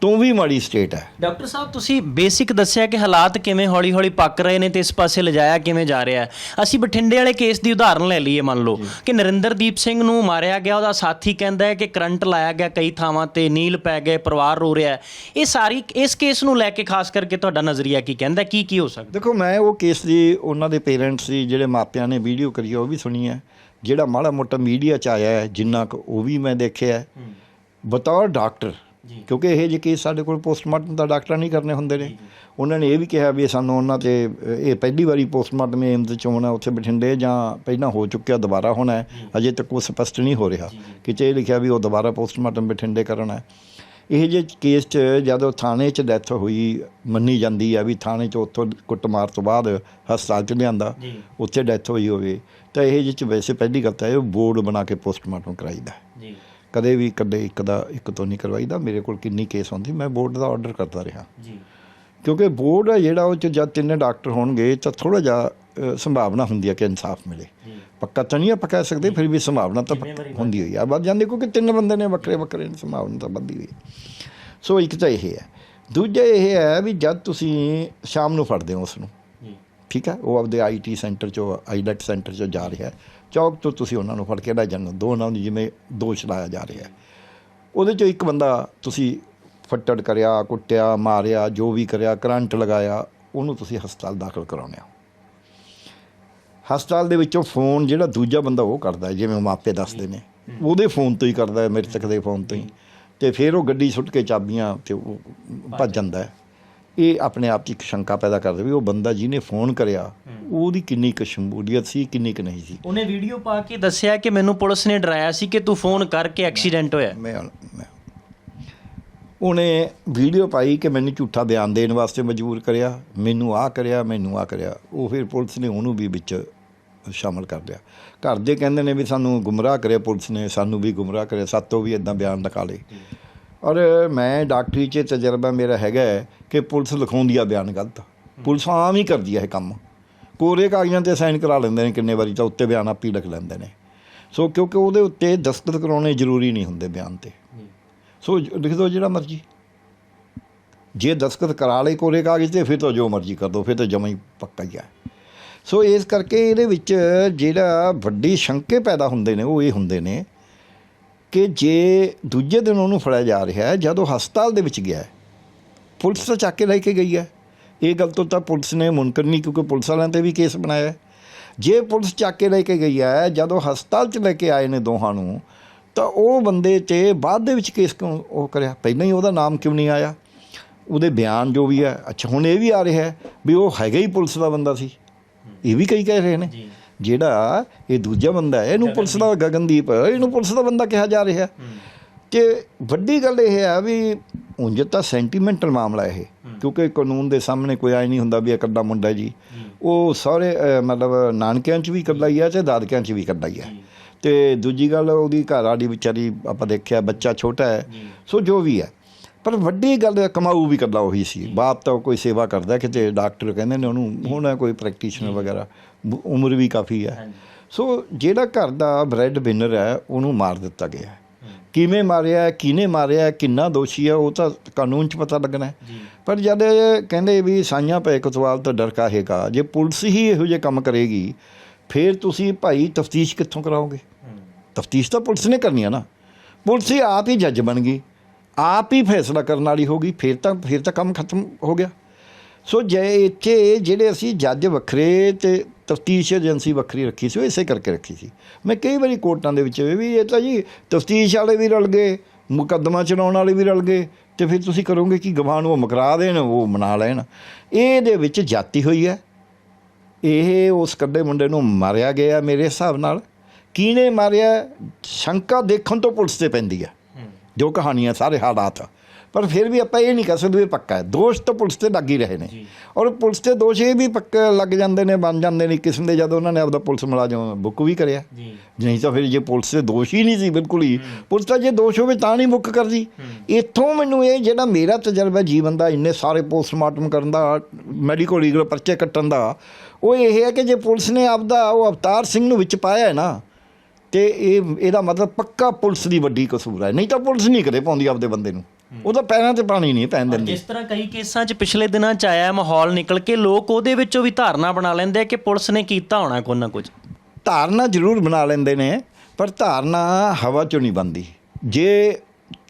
ਤੋਂ ਵੀ ਮਾੜੀ ਸਟੇਟ ਹੈ। ਡਾਕਟਰ ਸਾਹਿਬ ਤੁਸੀਂ ਬੇਸਿਕ ਦੱਸਿਆ ਕਿ ਹਾਲਾਤ ਕਿਵੇਂ ਹੌਲੀ-ਹੌਲੀ ਪੱਕ ਰਹੇ ਨੇ ਤੇ ਇਸ ਪਾਸੇ ਲਿਜਾਇਆ ਕਿਵੇਂ ਜਾ ਰਿਹਾ ਹੈ। ਅਸੀਂ ਬਠਿੰਡੇ ਵਾਲੇ ਕੇਸ ਦੀ ਉਦਾਹਰਨ ਲੈ ਲਈਏ ਮੰਨ ਲਓ ਕਿ ਨਰਿੰਦਰਦੀਪ ਸਿੰਘ ਨੂੰ ਮਾਰਿਆ ਗਿਆ ਉਹਦਾ ਸਾਥੀ ਕਹਿੰਦਾ ਹੈ ਕਿ ਕਰੰਟ ਲਾਇਆ ਗਿਆ ਕਈ ਥਾਵਾਂ ਤੇ ਨੀਲ ਪੈ ਗਏ ਪਰਿਵਾਰ ਰੋ ਰਿਹਾ ਹੈ। ਇਹ ਸਾਰੀ ਇਸ ਕੇਸ ਨੂੰ ਲੈ ਕੇ ਖਾਸ ਕਰਕੇ ਤੁਹਾਡਾ ਨਜ਼ਰੀਆ ਕੀ ਕਹਿੰਦਾ ਕੀ ਕੀ ਹੋ ਸਕਦਾ ਦੇਖੋ ਮੈਂ ਉਹ ਕੇਸ ਦੀ ਉਹਨਾਂ ਦੇ ਪੇਰੈਂਟਸ ਦੀ ਜਿਹੜੇ ਮਾਪਿਆਂ ਨੇ ਵੀਡੀਓ ਕਰੀ ਉਹ ਵੀ ਸੁਣੀ ਹੈ। ਜਿਹੜਾ ਮਾੜਾ ਮੋਟਾ ਮੀਡੀਆ 'ਚ ਆਇਆ ਹੈ ਜਿੰਨਾ ਕੁ ਉਹ ਵੀ ਮੈਂ ਦੇਖਿਆ ਹੈ। ਬਤੌਰ ਡਾਕਟਰ। ਕਿਉਂਕਿ ਇਹ ਜਿਹੇ ਕੇਸ ਸਾਡੇ ਕੋਲ ਪੋਸਟਮਾਰਟਮ ਦਾ ਡਾਕਟਰਾਂ ਨਹੀਂ ਕਰਨੇ ਹੁੰਦੇ ਨੇ। ਉਹਨਾਂ ਨੇ ਇਹ ਵੀ ਕਿਹਾ ਵੀ ਸਾਨੂੰ ਉਹਨਾਂ ਤੇ ਇਹ ਪਹਿਲੀ ਵਾਰੀ ਪੋਸਟਮਾਰਟਮ ਏਮਜ਼ ਚ ਹੋਣਾ ਉੱਥੇ ਬਠਿੰਡੇ ਜਾਂ ਪਹਿਲਾਂ ਹੋ ਚੁੱਕਿਆ ਦੁਬਾਰਾ ਹੋਣਾ ਅਜੇ ਤੱਕ ਉਹ ਸਪਸ਼ਟ ਨਹੀਂ ਹੋ ਰਿਹਾ ਕਿਤੇ ਇਹ ਲਿਖਿਆ ਵੀ ਉਹ ਦੁਬਾਰਾ ਪੋਸਟਮਾਰਟਮ ਬਠਿੰਡੇ ਕਰਨਾ ਹੈ। ਇਹ ਜੇ ਕੇਸ 'ਚ ਜਦੋਂ ਥਾਣੇ 'ਚ ਡੈਥ ਹੋਈ ਮੰਨੀ ਜਾਂਦੀ ਹੈ ਵੀ ਥਾਣੇ 'ਚ ਉੱਥੋਂ ਕੁੱਟਮਾਰ ਤੋਂ ਬਾਅਦ ਹਸਪਤਾਲ 'ਚ ਲਿਆਂਦਾ ਜੀ। ਉੱਥੇ ਡੈਥ ਹੋਈ ਹੋਵੇ ਤਾਂ ਇਹ ਜਿਹੇ 'ਚ ਵੈਸੇ ਪਹਿਲੀ ਗੱਲ ਤਾਂ ਇਹ ਬੋਰਡ ਬਣਾ ਕੇ ਪੋਸਟਮਾਰਟਮ ਕਰਾਈਦਾ। ਜੀ। ਕਦੇ ਵੀ ਕਦੇ ਇੱਕ ਦਾ ਇੱਕ ਤੋਂ ਨਹੀਂ ਕਰਵਾਈਦਾ। ਮੇਰੇ ਕੋਲ ਕਿੰਨੀ ਕੇਸ ਹੁੰਦੀ ਮੈਂ ਬੋਰਡ ਦਾ ਆਰਡਰ ਕਰਦਾ ਰਿਹਾ। ਜੀ। ਕਿਉਂਕਿ ਬੋਰਡ ਹੈ ਜਿਹੜਾ ਉਹ ਚ ਜਦ ਤਿੰਨੇ ਡਾਕਟਰ ਹੋਣਗੇ ਤਾਂ ਥੋੜਾ ਜਿਹਾ ਸੰਭਾਵਨਾ ਹੁੰਦੀ ਹੈ ਕਿ ਇਨਸਾਫ ਮਿਲੇ। ਪੱਕਾ ਤਾਂ ਨਹੀਂ ਆਪਾਂ ਕਹਿ ਸਕਦੇ ਫਿਰ ਵੀ ਸੰਭਾਵਨਾ ਤਾਂ ਹੁੰਦੀ ਹੋਈ ਆ। ਵੱਧ ਜਾਂਦੀ ਕਿਉਂਕਿ ਤਿੰਨ ਬੰਦੇ ਨੇ ਵੱਖਰੇ ਵੱਖਰੇ ਨੇ ਸੰਭਾਵਨਾ ਤਾਂ ਵੱਧਦੀ ਹੋਈ। ਸੋ ਇੱਕ ਤਾਂ ਇਹ ਹੈ। ਦੂਜਾ ਇਹ ਹੈ ਵੀ ਜਦ ਤੁਸੀਂ ਸ਼ਾਮ ਨੂੰ ਫੜਦੇ ਹੋ ਉਸ ਨੂੰ ਠੀਕ ਹੈ ਉਹ ਆਪਦੇ ਆਈਟੀ ਸੈਂਟਰ ਚੋਂ ਆਈਲੈਟ ਸੈਂਟਰ ਚੋਂ ਜਾ ਰਿਹਾ। ਹੈ ਚੌਕ ਤੋਂ ਤੁਸੀਂ ਉਹਨਾਂ ਨੂੰ ਫੜ ਕੇ ਲੈ ਜਾਂਦੇ ਹੋ ਦੋ ਉਹਨਾਂ ਨੂੰ ਜਿਵੇਂ ਦੋਸ਼ ਲਾਇਆ ਜਾ ਰਿਹਾ ਹੈ। ਉਹਦੇ ਚੋਂ ਇੱਕ ਬੰਦਾ ਤੁਸੀਂ ਫੱਟੜ ਕਰਿਆ ਕੁੱਟਿਆ ਮਾਰਿਆ ਜੋ ਵੀ ਕਰਿਆ ਕਰੰਟ ਲਗਾਇਆ ਉਹਨੂੰ ਤੁਸੀਂ ਹਸਪਤਾਲ ਦਾਖਲ ਕਰਾਉਣੇ ਹੋ ਹਸਪਤਾਲ ਦੇ ਵਿੱਚੋਂ ਫੋਨ ਜਿਹੜਾ ਦੂਜਾ ਬੰਦਾ ਉਹ ਕਰਦਾ ਹੈ, ਜਿਵੇਂ ਮਾਪੇ ਦੱਸਦੇ ਨੇ। ਉਹਦੇ ਫੋਨ ਤੋਂ ਹੀ ਕਰਦਾ ਮ੍ਰਿਤਕ ਦੇ ਫੋਨ ਤੋਂ ਹੀ। ਤੇ ਫਿਰ ਉਹ ਗੱਡੀ ਸੁੱਟ ਕੇ ਚਾਬੀਆਂ ਤੇ ਉਹ ਭੱਜ ਜਾਂਦਾ ਹੈ। ਇਹ ਆਪਣੇ ਆਪ 'ਚ ਇੱਕ ਸ਼ੰਕਾ ਪੈਦਾ ਕਰਦਾ ਵੀ ਉਹ ਬੰਦਾ ਜਿਹਨੇ ਫੋਨ ਕਰਿਆ ਉਹਦੀ ਕਿੰਨੀ ਕੁ ਸ਼ਮੂਲੀਅਤ ਸੀ ਕਿੰਨੀ ਕੁ ਨਹੀਂ ਸੀ। ਉਹਨੇ ਵੀਡੀਓ ਪਾ ਕੇ ਦੱਸਿਆ ਕਿ ਮੈਨੂੰ ਪੁਲਿਸ ਨੇ ਡਰਾਇਆ ਸੀ ਕਿ ਤੂੰ ਫੋਨ ਕਰਕੇ ਐਕਸੀਡੈਂਟ ਹੋਇਆ। ਮੈਂ ਮੈਂ ਉਹਨੇ ਵੀਡੀਓ ਪਾਈ ਕਿ ਮੈਨੂੰ ਝੂਠਾ ਬਿਆਨ ਦੇਣ ਵਾਸਤੇ ਮਜਬੂਰ ਕਰਿਆ ਮੈਨੂੰ ਆ ਕਰਿਆ ਮੈਨੂੰ ਆ ਕਰਿਆ। ਉਹ ਫਿਰ ਪੁਲਿਸ ਨੇ ਉਹਨੂੰ ਵੀ ਵਿੱਚ ਸ਼ਾਮਲ ਕਰ ਲਿਆ। ਘਰ ਦੇ ਕਹਿੰਦੇ ਨੇ ਵੀ ਸਾਨੂੰ ਗੁੰਮਰਾਹ ਕਰਿਆ ਪੁਲਿਸ ਨੇ ਸਾਨੂੰ ਵੀ ਗੁੰਮਰਾਹ ਕਰਿਆ ਸਾਤੋਂ ਵੀ ਇਦਾਂ ਬਿਆਨ ਨਿਕਾਲੇ। ਔਰ ਮੈਂ ਡਾਕਟਰੀ 'ਚ ਤਜਰਬਾ ਮੇਰਾ ਹੈਗਾ ਕਿ ਪੁਲਿਸ ਲਿਖਾਉਂਦੀ ਆ ਬਿਆਨ ਗਲਤ। ਪੁਲਿਸ ਆਮ ਹੀ ਕਰਦੀ ਹੈ ਇਹ ਕੰਮ। ਕੋਰੇ ਕਾਗਜ਼ਾਂ ਤੇ ਸਾਈਨ ਕਰਾ ਲੈਂਦੇ ਨੇ ਕਿੰਨੇ ਵਾਰੀ ਤਾਂ ਉੱਤੇ ਬਿਆਨ ਆਪੀ ਲਿਖ ਲੈਂਦੇ ਨੇ। ਸੋ ਕਿਉਂਕਿ ਉਹਦੇ ਉੱਤੇ ਦਸਤਖਤ ਕਰਾਉਣੇ ਜ਼ਰੂਰੀ ਨਹੀਂ ਹੁੰਦੇ ਬਿਆਨ ਤੇ। ਸੋ ਲਿਖ ਦਿਓ ਜਿਹੜਾ ਮਰਜ਼ੀ। ਜੇ ਦਸਤਖਤ ਕਰਾ ਲਏ ਕੋਰੇ ਕਾਗਜ਼ ਤੇ, ਫਿਰ ਤਾਂ ਜੋ ਮਰਜ਼ੀ ਕਰ ਦਿਓ ਫਿਰ ਤਾਂ ਜਮਾ ਹੀ ਪੱਕਾ ਹੀ ਆ। ਸੋ ਇਸ ਕਰਕੇ ਇਹਦੇ ਵਿੱਚ ਜਿਹੜਾ ਵੱਡੀ ਸ਼ੰਕੇ ਪੈਦਾ ਹੁੰਦੇ ਨੇ, ਉਹ ਇਹ ਹੁੰਦੇ ਨੇ ਕਿ ਜੇ ਦੂਜੇ ਦਿਨ ਉਹਨੂੰ ਫੜਿਆ ਜਾ ਰਿਹਾ ਹੈ, ਜਦੋਂ ਹਸਪਤਾਲ ਦੇ ਵਿੱਚ ਗਿਆ ਹੈ, ਪੁਲਿਸ ਤਾਂ ਚੱਕ ਕੇ ਲੈ ਕੇ ਗਈ ਹੈ। ਇਹ ਗੱਲ ਤੋਂ ਤਾਂ ਪੁਲਿਸ ਨੇ ਮੁਨਕਰ ਨਹੀਂ, ਕਿਉਂਕਿ ਪੁਲਿਸ ਵਾਲਿਆਂ ਤੇ ਵੀ ਕੇਸ ਬਣਾਇਆ ਜੇ ਪੁਲਿਸ ਚੱਕ ਕੇ ਲੈ ਕੇ ਗਈ ਹੈ, ਜਦੋਂ ਹਸਪਤਾਲ 'ਚ ਲੈ ਕੇ ਆਏ ਨੇ ਦੋਹਾਂ ਨੂੰ, ਤਾਂ ਉਹ ਬੰਦੇ ਤੇ ਬਾਅਦ ਦੇ ਵਿੱਚ ਕੇਸ ਕਿਉਂ ਉਹ ਕਰਿਆ? ਪਹਿਲਾਂ ਹੀ ਉਹਦਾ ਨਾਮ ਕਿਉਂ ਨਹੀਂ ਆਇਆ? ਉਹਦੇ ਬਿਆਨ ਜੋ ਵੀ ਹੈ, ਅੱਛਾ, ਹੁਣ ਇਹ ਵੀ ਆ ਰਿਹਾ ਵੀ ਉਹ ਹੈਗਾ ਹੀ ਪੁਲਿਸ ਦਾ ਬੰਦਾ ਸੀ। ਇਹ ਵੀ ਕਈ ਕਹਿ ਰਹੇ ਨੇ। ਜਿਹੜਾ ਇਹ ਦੂਜਾ ਬੰਦਾ ਹੈ ਇਹਨੂੰ ਪੁਲਿਸ ਦਾ ਗਗਨਦੀਪ ਇਹਨੂੰ ਪੁਲਿਸ ਦਾ ਬੰਦਾ ਕਿਹਾ ਜਾ ਰਿਹਾ। ਕਿ ਵੱਡੀ ਗੱਲ ਇਹ ਹੈ ਵੀ ਉਂਝ ਤਾਂ ਸੈਂਟੀਮੈਂਟਲ ਮਾਮਲਾ ਇਹ। ਕਿਉਂਕਿ ਕਾਨੂੰਨ ਦੇ ਸਾਹਮਣੇ ਕੋਈ ਆਈ ਨਹੀਂ ਹੁੰਦਾ ਵੀ ਇਹ ਇਕੱਲਾ ਮੁੰਡਾ ਜੀ। ਉਹ ਸਾਰੇ ਮਤਲਬ ਨਾਨਕਿਆਂ 'ਚ ਵੀ ਇਕੱਲਾ ਹੀ ਆ ਤੇ ਦਾਦਕਿਆਂ 'ਚ ਵੀ ਇਕੱਲਾ ਹੀ ਆ ਤੇ ਦੂਜੀ ਗੱਲ ਉਹਦੀ ਘਰ ਵਾਲੀ ਵਿਚਾਰੀ ਆਪਾਂ ਦੇਖਿਆ ਬੱਚਾ ਛੋਟਾ ਹੈ। ਸੋ ਜੋ ਵੀ ਹੈ। ਪਰ ਵੱਡੀ ਗੱਲ ਕਮਾਊ ਵੀ ਇਕੱਲਾ ਉਹੀ ਸੀ। ਬਾਪ ਤਾਂ ਕੋਈ ਸੇਵਾ ਕਰਦਾ ਕਿਤੇ ਡਾਕਟਰ ਕਹਿੰਦੇ ਨੇ ਉਹਨੂੰ ਹੋਣਾ ਕੋਈ ਪ੍ਰੈਕਟੀਸ਼ਨਰ ਵਗੈਰਾ ਉਮਰ ਵੀ ਕਾਫੀ ਹੈ। ਸੋ ਜਿਹੜਾ ਘਰ ਦਾ ਬ੍ਰੈਡ ਬਿਨਰ ਹੈ ਉਹਨੂੰ ਮਾਰ ਦਿੱਤਾ ਗਿਆ। ਕਿਵੇਂ ਮਾਰਿਆ ਕਿਹਨੇ ਮਾਰਿਆ ਕਿੰਨਾ ਦੋਸ਼ੀ ਹੈ ਉਹ ਤਾਂ ਕਾਨੂੰਨ 'ਚ ਪਤਾ ਲੱਗਣਾ ਪਰ ਜਦ ਕਹਿੰਦੇ ਵੀ ਸਾਈਆਂ ਪਏ ਕੋਤਵਾਲ ਤੋਂ ਡਰ ਕਾਹੇਗਾ ਜੇ ਪੁਲਿਸ ਹੀ ਇਹੋ ਜਿਹੇ ਕੰਮ ਕਰੇਗੀ ਫਿਰ ਤੁਸੀਂ ਭਾਈ ਤਫਤੀਸ਼ ਕਿੱਥੋਂ ਕਰਾਓਗੇ? ਤਫਤੀਸ਼ ਤਾਂ ਪੁਲਿਸ ਨੇ ਕਰਨੀ ਹੈ ਨਾ। ਪੁਲਿਸ ਹੀ ਆਪ ਹੀ ਜੱਜ ਬਣ ਗਈ। ਆਪ ਹੀ ਫੈਸਲਾ ਕਰਨ ਵਾਲੀ ਹੋ ਗਈ, ਫਿਰ ਤਾਂ ਫਿਰ ਤਾਂ ਕੰਮ ਖਤਮ ਹੋ ਗਿਆ। ਸੋ ਜੇ ਇੱਥੇ ਜਿਹੜੇ ਅਸੀਂ ਜੱਜ ਵੱਖਰੇ ਤੇ ਤਫਤੀਸ਼ ਏਜੰਸੀ ਵੱਖਰੀ ਰੱਖੀ ਸੀ, ਉਹ ਇਸੇ ਕਰਕੇ ਰੱਖੀ ਸੀ। ਮੈਂ ਕਈ ਵਾਰੀ ਕੋਰਟਾਂ ਦੇ ਵਿੱਚ ਵੀ ਇਹ ਤਾਂ ਜੀ, ਤਫਤੀਸ਼ ਵਾਲੇ ਵੀ ਰਲ ਗਏ, ਮੁਕੱਦਮਾ ਚਲਾਉਣ ਵਾਲੇ ਵੀ ਰਲ ਗਏ, ਤੇ ਫਿਰ ਤੁਸੀਂ ਕਰੋਗੇ ਕਿ ਗਵਾਹ ਨੂੰ ਉਹ ਮਕਰਾ ਦੇਣ, ਉਹ ਮਨਾ ਲੈਣ। ਇਹਦੇ ਵਿੱਚ ਜਾਤੀ ਹੋਈ ਹੈ। ਇਹ ਉਸ ਕੱਡੇ ਮੁੰਡੇ ਨੂੰ ਮਾਰਿਆ ਗਿਆ ਮੇਰੇ ਹਿਸਾਬ ਨਾਲ। ਕਿਹਨੇ ਮਾਰਿਆ? ਸ਼ੰਕਾ ਦੇਖਣ ਤੋਂ ਪੁਲਿਸ ਤੇ ਪੈਂਦੀ ਹੈ ਜੋ ਕਹਾਣੀਆਂ ਸਾਰੇ ਹਾਲਾਤ। ਪਰ ਫਿਰ ਵੀ ਆਪਾਂ ਇਹ ਨਹੀਂ ਕਹਿ ਸਕਦੇ ਵੀ ਪੱਕਾ ਹੈ। ਦੋਸ਼ ਤਾਂ ਪੁਲਿਸ ਤੇ ਲੱਗ ਹੀ ਰਹੇ ਨੇ। ਔਰ ਪੁਲਿਸ ਤੇ ਦੋਸ਼ ਇਹ ਵੀ ਪੱਕੇ ਲੱਗ ਜਾਂਦੇ ਨੇ ਬਣ ਜਾਂਦੇ ਨੇ ਕਿਸਮ ਦੇ ਜਦੋਂ ਉਹਨਾਂ ਨੇ ਆਪਦਾ ਪੁਲਿਸ ਮੁਲਾਜ਼ਮ ਬੁੱਕ ਵੀ ਕਰਿਆ। ਜੀ। ਨਹੀਂ ਤਾਂ ਫਿਰ ਜੇ ਪੁਲਿਸ ਦੇ ਦੋਸ਼ ਹੀ ਨਹੀਂ ਸੀ ਬਿਲਕੁਲ ਹੀ। ਪੁਲਿਸ ਤਾਂ ਜੇ ਦੋਸ਼ ਹੋਵੇ ਤਾਂ ਨਹੀਂ ਬੁੱਕ ਕਰਦੀ। ਇੱਥੋਂ ਮੈਨੂੰ ਇਹ ਜਿਹੜਾ ਮੇਰਾ ਤਜਰਬਾ ਜੀਵਨ ਦਾ ਇੰਨੇ ਸਾਰੇ ਪੋਸਟਮਾਰਟਮ ਕਰਨ ਦਾ ਮੈਡੀਕਲ ਲੀਗਲ ਪਰਚੇ ਕੱਟਣ ਦਾ ਉਹ ਇਹ ਹੈ ਕਿ ਜੇ ਪੁਲਿਸ ਨੇ ਆਪਦਾ ਉਹ ਅਵਤਾਰ ਸਿੰਘ ਨੂੰ ਵਿੱਚ ਪਾਇਆ ਹੈ ਨਾ ਤੇ ਇਹ ਇਹਦਾ ਮਤਲਬ ਪੱਕਾ ਪੁਲਿਸ ਦੀ ਵੱਡੀ ਕਸੂਰ ਹੈ। ਨਹੀਂ ਤਾਂ ਪੁਲਿਸ ਨਹੀਂ ਕਦੇ ਪਾਉਂਦੀ ਆਪਦੇ ਬੰਦੇ ਨੂੰ। ਉਹਦਾ ਪੈਰਾਂ ਤੇ ਪਾਣੀ ਨਹੀਂ ਪੈਣ ਦਿੰਦੀ। ਜਿਸ ਤਰ੍ਹਾਂ ਕਈ ਕੇਸਾਂ 'ਚ ਪਿਛਲੇ ਦਿਨਾਂ 'ਚ ਆਇਆ ਮਾਹੌਲ ਨਿਕਲ ਕੇ ਲੋਕ ਉਹਦੇ ਵਿੱਚੋਂ ਵੀ ਧਾਰਨਾ ਬਣਾ ਲੈਂਦੇ ਆ ਕਿ ਪੁਲਿਸ ਨੇ ਕੀਤਾ ਹੋਣਾ ਕੋਈ ਨਾ ਕੁਝ। ਧਾਰਨਾ ਜ਼ਰੂਰ ਬਣਾ ਲੈਂਦੇ ਨੇ ਪਰ ਧਾਰਨਾ ਹਵਾ ਚੋਂ ਨਹੀਂ ਬਣਦੀ। ਜੇ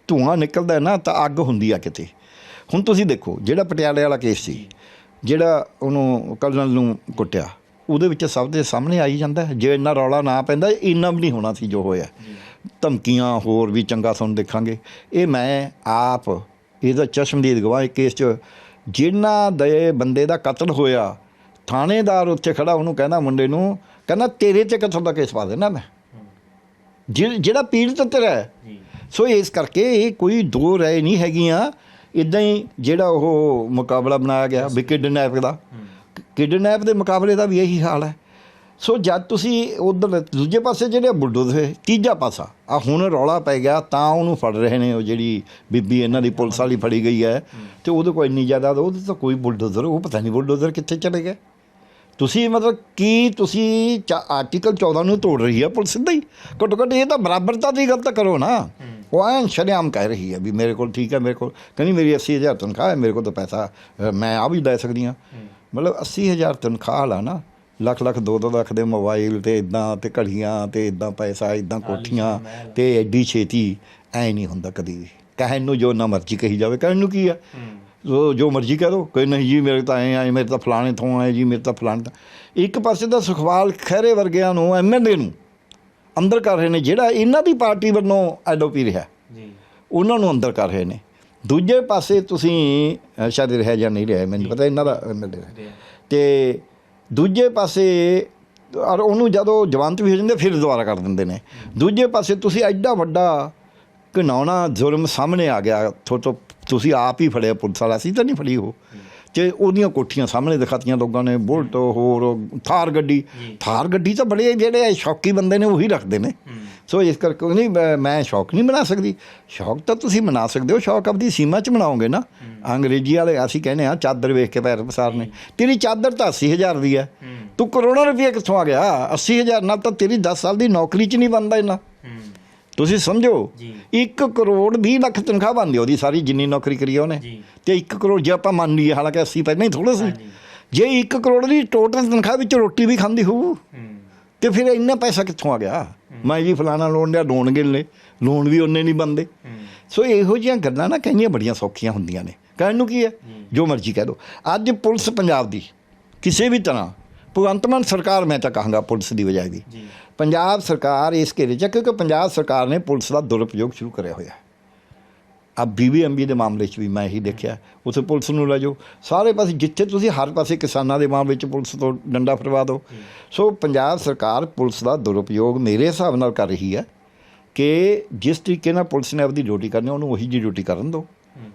ਧੂਆਂ ਨਿਕਲਦਾ ਨਾ ਤਾਂ ਅੱਗ ਹੁੰਦੀ ਆ ਕਿਤੇ। ਹੁਣ ਤੁਸੀਂ ਦੇਖੋ ਜਿਹੜਾ ਪਟਿਆਲੇ ਵਾਲਾ ਕੇਸ ਸੀ ਜਿਹੜਾ ਉਹਨੂੰ ਕਰਨਲ ਨੂੰ ਕੁੱਟਿਆ ਉਹਦੇ ਵਿੱਚ ਸਭ ਦੇ ਸਾਹਮਣੇ ਆਈ ਜਾਂਦਾ। ਜੇ ਇੰਨਾ ਰੌਲਾ ਨਾ ਪੈਂਦਾ ਇੰਨਾ ਵੀ ਨਹੀਂ ਹੋਣਾ ਸੀ ਜੋ ਹੋਇਆ। ਧਮਕੀਆਂ ਹੋਰ ਵੀ ਚੰਗਾ ਤੁਹਾਨੂੰ ਦੇਖਾਂਗੇ। ਇਹ ਮੈਂ ਆਪ ਇਹਦਾ ਚਸ਼ਮਦੀਦ ਗਵਾਹ ਕੇਸ 'ਚ ਜਿਨ੍ਹਾਂ ਦੇ ਬੰਦੇ ਦਾ ਕਤਲ ਹੋਇਆ ਥਾਣੇਦਾਰ ਉੱਥੇ ਖੜਾ ਉਹਨੂੰ ਕਹਿੰਦਾ ਮੁੰਡੇ ਨੂੰ ਕਹਿੰਦਾ ਤੇਰੇ ਤੇ ਕਤਲ ਦਾ ਕੇਸ ਪਾ ਦੇਣਾ ਮੈਂ? ਜਿਹੜਾ ਪੀੜਤ ਤੇਰਾ ਹੈ ਸੋ ਇਸ ਕਰਕੇ ਇਹ ਕੋਈ ਦੋ ਰਾਏ ਨਹੀਂ ਹੈਗੀਆਂ। ਇਦਾਂ ਹੀ ਜਿਹੜਾ ਉਹ ਮੁਕਾਬਲਾ ਬਣਾਇਆ ਗਿਆ ਵੀ ਕਿਡਨੈਪ ਦਾ। ਕਿਡਨੈਪ ਦੇ ਮੁਕਾਬਲੇ ਦਾ ਵੀ ਇਹੀ ਹਾਲ ਹੈ। ਸੋ ਜਦ ਤੁਸੀਂ ਉਧਰ ਦੂਜੇ ਪਾਸੇ ਜਿਹੜੇ ਬੁਲਡੋਜ਼ਰ ਤੀਜਾ ਪਾਸਾ ਆ ਹੁਣ ਰੌਲਾ ਪੈ ਗਿਆ, ਤਾਂ ਉਹਨੂੰ ਫੜ ਰਹੇ ਨੇ ਉਹ ਜਿਹੜੀ ਬੀਬੀ ਇਹਨਾਂ ਦੀ ਪੁਲਿਸ ਵਾਲੀ ਫੜੀ ਗਈ ਹੈ। ਤੇ ਉਹਦੇ ਕੋਲ ਇੰਨੀ ਜ਼ਿਆਦਾ ਉਹਦੇ ਤਾਂ ਕੋਈ ਬੁਲਡੋਜ਼ਰ ਉਹ ਪਤਾ ਨਹੀਂ ਬੁਲਡੋਜ਼ਰ ਕਿੱਥੇ ਚਲੇ ਗਏ। ਤੁਸੀਂ ਮਤਲਬ ਕੀ ਤੁਸੀਂ ਆਰਟੀਕਲ 14 ਨੂੰ ਤੋੜ ਰਹੀ ਹੈ ਪੁਲਿਸ ਸਿੱਧਾ ਹੀ ਘੱਟੋ ਘੱਟ ਇਹ ਤਾਂ ਬਰਾਬਰਤਾ ਦੀ ਗੱਲ ਤਾਂ ਕਰੋ ਨਾ। ਉਹ ਐਨ ਸ਼ਰੇਆਮ ਕਹਿ ਰਹੀ ਹੈ ਵੀ ਮੇਰੇ ਕੋਲ ਠੀਕ ਹੈ ਮੇਰੇ ਕੋਲ ਕਹਿੰਦੀ ਮੇਰੀ 80000 ਤਨਖਾਹ ਹੈ ਮੇਰੇ ਕੋਲ ਤਾਂ ਪੈਸਾ ਮੈਂ ਆ ਵੀ ਲੈ ਸਕਦੀ ਹਾਂ ਮਤਲਬ 80000 ਤਨਖਾਹ ਲਾ ਨਾ ਲੱਖ ਲੱਖ ਦੋ ਦੋ ਲੱਖ ਦੇ ਮੋਬਾਈਲ ਤੇ ਇਦਾਂ ਤੇ ਘੜੀਆਂ ਤੇ ਇਦਾਂ ਪੈਸਾ ਇਦਾਂ ਕੋਠੀਆਂ ਤੇ ਐਡੀ ਛੇਤੀ ਐ ਨਹੀਂ ਹੁੰਦਾ ਕਦੀ। ਕਹਿਣ ਨੂੰ ਜੋ ਨਾ ਮਰਜ਼ੀ ਕਹੀ ਜਾਵੇ ਕਹਿਣ ਨੂੰ ਕੀ ਆ? ਜੋ ਜੋ ਮਰਜ਼ੀ ਕਹਿ ਦੋ ਕੋਈ ਨਹੀਂ ਜੀ ਮੇਰੇ ਤਾਂ ਐ ਆਏ ਮੇਰੇ ਤਾਂ ਫਲਾਣੇ ਥੋਂ ਆਏ ਜੀ ਮੇਰੇ ਤਾਂ ਫਲਾਣੇ ਤਾਂ ਇੱਕ ਪਾਸੇ ਤਾਂ ਸੁਖਵਾਲ ਖਹਿਰੇ ਵਰਗਿਆਂ ਨੂੰ ਐਮਐਲਏ ਨੂੰ ਅੰਦਰ ਕਰ ਰਹੇ ਨੇ ਜਿਹੜਾ ਇਹਨਾਂ ਦੀ ਪਾਰਟੀ ਵੱਲੋਂ ਐਡਓਪੀ ਰਿਹਾ। ਜੀ। ਉਹਨਾਂ ਨੂੰ ਅੰਦਰ ਕਰ ਰਹੇ ਨੇ। ਦੂਜੇ ਪਾਸੇ ਤੁਸੀਂ ਸ਼ਾਇਦ ਰਿਹਾ ਜਾਂ ਨਹੀਂ ਰਿਹਾ ਮੈਨੂੰ ਪਤਾ ਇਹਨਾਂ ਦਾ ਐਮਐਲਏ ਤੇ ਦੂਜੇ ਪਾਸੇ ਔਰ ਉਹਨੂੰ ਜਦੋਂ ਜਵਾਨਤ ਵੀ ਹੋ ਜਾਂਦੇ ਫਿਰ ਦੁਬਾਰਾ ਕਰ ਦਿੰਦੇ ਨੇ। ਦੂਜੇ ਪਾਸੇ ਤੁਸੀਂ ਐਡਾ ਵੱਡਾ ਘਿਨਾਉਣਾ ਜ਼ੁਲਮ ਸਾਹਮਣੇ ਆ ਗਿਆ ਥੋਤੋਂ ਤੁਸੀਂ ਆਪ ਹੀ ਫੜਿਆ ਪੁਲਿਸ ਵਾਲਾ ਸੀ ਤਾਂ ਨਹੀਂ ਫੜੀ ਉਹ। ਤੇ ਉਹਦੀਆਂ ਕੋਠੀਆਂ ਸਾਹਮਣੇ ਦਿਖਾਤੀਆਂ ਲੋਕਾਂ ਨੇ, ਬੁਲਟ, ਹੋਰ, ਥਾਰ ਗੱਡੀ। ਥਾਰ ਗੱਡੀ ਤਾਂ ਬੜੇ ਜਿਹੜੇ ਸ਼ੌਕੀ ਬੰਦੇ ਨੇ, ਉਹੀ ਰੱਖਦੇ ਨੇ। ਸੋ ਇਸ ਕਰਕੇ ਨਹੀਂ, ਮੈਂ- ਮੈਂ ਸ਼ੌਕ ਨਹੀਂ ਬਣਾ ਸਕਦੀ। ਸ਼ੌਕ ਤਾਂ ਤੁਸੀਂ ਬਣਾ ਸਕਦੇ ਹੋ, ਸ਼ੌਕ ਆਪਦੀ ਸੀਮਾ 'ਚ ਬਣਾਓਗੇ ਨਾ। ਅੰਗਰੇਜ਼ੀ ਵਾਲੇ ਅਸੀਂ ਕਹਿੰਦੇ ਆ ਚਾਦਰ ਵੇਖ ਕੇ ਪੈਰ ਪਸਾਰਨੇ ਤੇਰੀ ਚਾਦਰ ਤਾਂ 80000 ਦੀ ਹੈ। ਤੂੰ ਕਰੋੜਾਂ ਰੁਪਏ ਕਿੱਥੋਂ ਆ ਗਿਆ? 80000 ਨਾਲ ਤਾਂ ਤੇਰੀ 10 ਸਾਲ ਦੀ ਨੌਕਰੀ 'ਚ ਨਹੀਂ ਬਣਦਾ ਇੰਨਾ। ਤੁਸੀਂ ਸਮਝੋ? ਜੀ। 1 ਕਰੋੜ 20 ਲੱਖ ਤਨਖਾਹ ਬਣਦੀ ਉਹਦੀ ਸਾਰੀ ਜਿੰਨੀ ਨੌਕਰੀ ਕਰੀ ਉਹਨੇ। ਤੇ 1 ਕਰੋੜ ਜੇ ਆਪਾਂ ਮੰਨ ਲਈਏ ਹਾਲਾਂਕਿ 80 ਪਹਿਲਾਂ ਹੀ ਥੋੜਾ ਸੀ। ਜੇ 1 ਕਰੋੜ ਦੀ ਟੋਟਲ ਤਨਖਾਹ ਵਿੱਚ ਰੋਟੀ ਵੀ ਖਾਂਦੀ ਹੋਊ ਤੇ ਫਿਰ ਇੰਨਾ ਪੈਸਾ ਕਿੱਥੋਂ ਆ ਗਿਆ? ਮੈਂ ਜੀ ਫਲਾਣਾ ਲੋਨ ਲਿਆ ਲੋਨ ਗਿਣ ਲੈ ਲੋਨ ਵੀ ਉਹਨੇ ਨਹੀਂ ਬੰਦੇ ਸੋ ਇਹੋ ਜਿਹੀਆਂ ਗੱਲਾਂ ਨਾ ਕਈਆਂ ਬੜੀਆਂ ਸੌਖੀਆਂ ਹੁੰਦੀਆਂ ਨੇ। ਕਹਿਣ ਨੂੰ ਕੀ ਹੈ? ਜੋ ਮਰਜ਼ੀ ਕਹਿ ਦਿਓ। ਅੱਜ ਪੁਲਿਸ ਪੰਜਾਬ ਦੀ ਕਿਸੇ ਵੀ ਤਰ੍ਹਾਂ ਭਗਵੰਤ ਮਾਨ ਸਰਕਾਰ ਮੈਂ ਤਾਂ ਕਹਾਂਗਾ ਪੁਲਿਸ ਦੀ ਵਜ੍ਹਾ ਦੀ ਪੰਜਾਬ ਸਰਕਾਰ ਇਸ ਘੇਰੇ 'ਚ ਹੈ ਕਿਉਂਕਿ ਪੰਜਾਬ ਸਰਕਾਰ ਨੇ ਪੁਲਿਸ ਦਾ ਦੁਰਉਪਯੋਗ ਸ਼ੁਰੂ ਕਰਿਆ ਹੋਇਆ ਹੈ। ਆ ਬੀਬੀਐਮਬੀ ਦੇ ਮਾਮਲੇ 'ਚ ਵੀ ਮੈਂ ਇਹੀ ਦੇਖਿਆ। ਉੱਥੇ ਪੁਲਿਸ ਨੂੰ ਲੈ ਜਾਓ। ਸਾਰੇ ਪਾਸੇ ਜਿੱਥੇ ਤੁਸੀਂ ਹਰ ਪਾਸੇ ਕਿਸਾਨਾਂ ਦੇ ਮਾਮਲੇ 'ਚ ਪੁਲਿਸ ਤੋਂ ਡੰਡਾ ਫੜਵਾ ਦਿਓ। ਸੋ ਪੰਜਾਬ ਸਰਕਾਰ ਪੁਲਿਸ ਦਾ ਦੁਰਉਪਯੋਗ ਮੇਰੇ ਹਿਸਾਬ ਨਾਲ ਕਰ ਰਹੀ ਹੈ ਕਿ ਜਿਸ ਤਰੀਕੇ ਨਾਲ ਪੁਲਿਸ ਨੇ ਆਪਦੀ ਡਿਊਟੀ ਕਰਨੀ ਉਹਨੂੰ ਉਹੀ ਜੀ ਡਿਊਟੀ ਕਰਨ ਦਿਓ।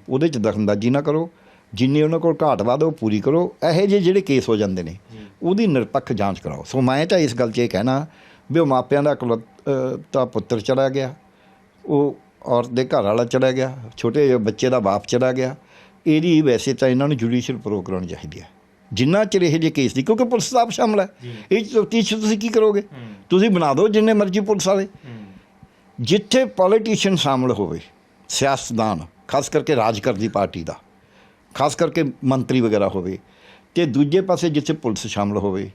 ਉਹਦੇ 'ਚ ਦਖਲਅੰਦਾਜ਼ੀ ਨਾ ਕਰੋ। ਜਿੰਨੀ ਉਹਨਾਂ ਕੋਲ ਘਾਟ ਵਾਦ ਉਹ ਪੂਰੀ ਕਰੋ। ਇਹੋ ਜਿਹੇ ਜਿਹੜੇ ਕੇਸ ਹੋ ਜਾਂਦੇ ਨੇ। ਉਹਦੀ ਨਿਰਪੱਖ ਜਾਂਚ ਕਰਾਓ। ਸੋ ਮੈਂ ਤਾਂ ਇਸ ਗੱਲ 'ਚ ਇਹ ਕਹਿਣਾ ਵੀ ਉਹ ਮਾਪਿਆਂ ਦਾ ਇਕਲੌਤਾ ਪੁੱਤਰ ਚਲਾ ਗਿਆ। ਉਹ ਔਰਤ ਦੇ ਘਰ ਵਾਲਾ ਚਲਾ ਗਿਆ। ਛੋਟੇ ਜਿਹੇ ਬੱਚੇ ਦਾ ਬਾਪ ਚਲਾ ਗਿਆ। ਇਹਦੀ ਵੈਸੇ ਤਾਂ ਇਹਨਾਂ ਨੂੰ ਜੁਡੀਸ਼ੀਅਲ ਪ੍ਰੋ ਕਰਾਉਣੀ ਚਾਹੀਦੀ ਹੈ। ਜਿੰਨਾ ਚਿਰ ਇਹ ਜੇ ਕੇਸ ਦੀ ਕਿਉਂਕਿ ਪੁਲਿਸ ਦਾ ਸ਼ਾਮਲ ਹੈ। ਇਹ ਤਫਤੀਸ਼ ਤੁਸੀਂ ਕੀ ਕਰੋਗੇ? ਤੁਸੀਂ ਬਣਾ ਦਿਓ ਜਿੰਨੇ ਮਰਜ਼ੀ ਪੁਲਿਸ ਵਾਲੇ। ਜਿੱਥੇ ਪੋਲੀਟੀਸ਼ੀਅਨ ਸ਼ਾਮਲ ਹੋਵੇ ਸਿਆਸਤਦਾਨ ਖਾਸ ਕਰਕੇ ਰਾਜ ਕਰਦੀ ਪਾਰਟੀ ਦਾ ਖਾਸ ਕਰਕੇ ਮੰਤਰੀ ਵਗੈਰਾ ਹੋਵੇ ਤੇ ਦੂਜੇ ਪਾਸੇ ਜਿੱਥੇ ਪੁਲਿਸ ਸ਼ਾਮਲ ਹੋਵੇ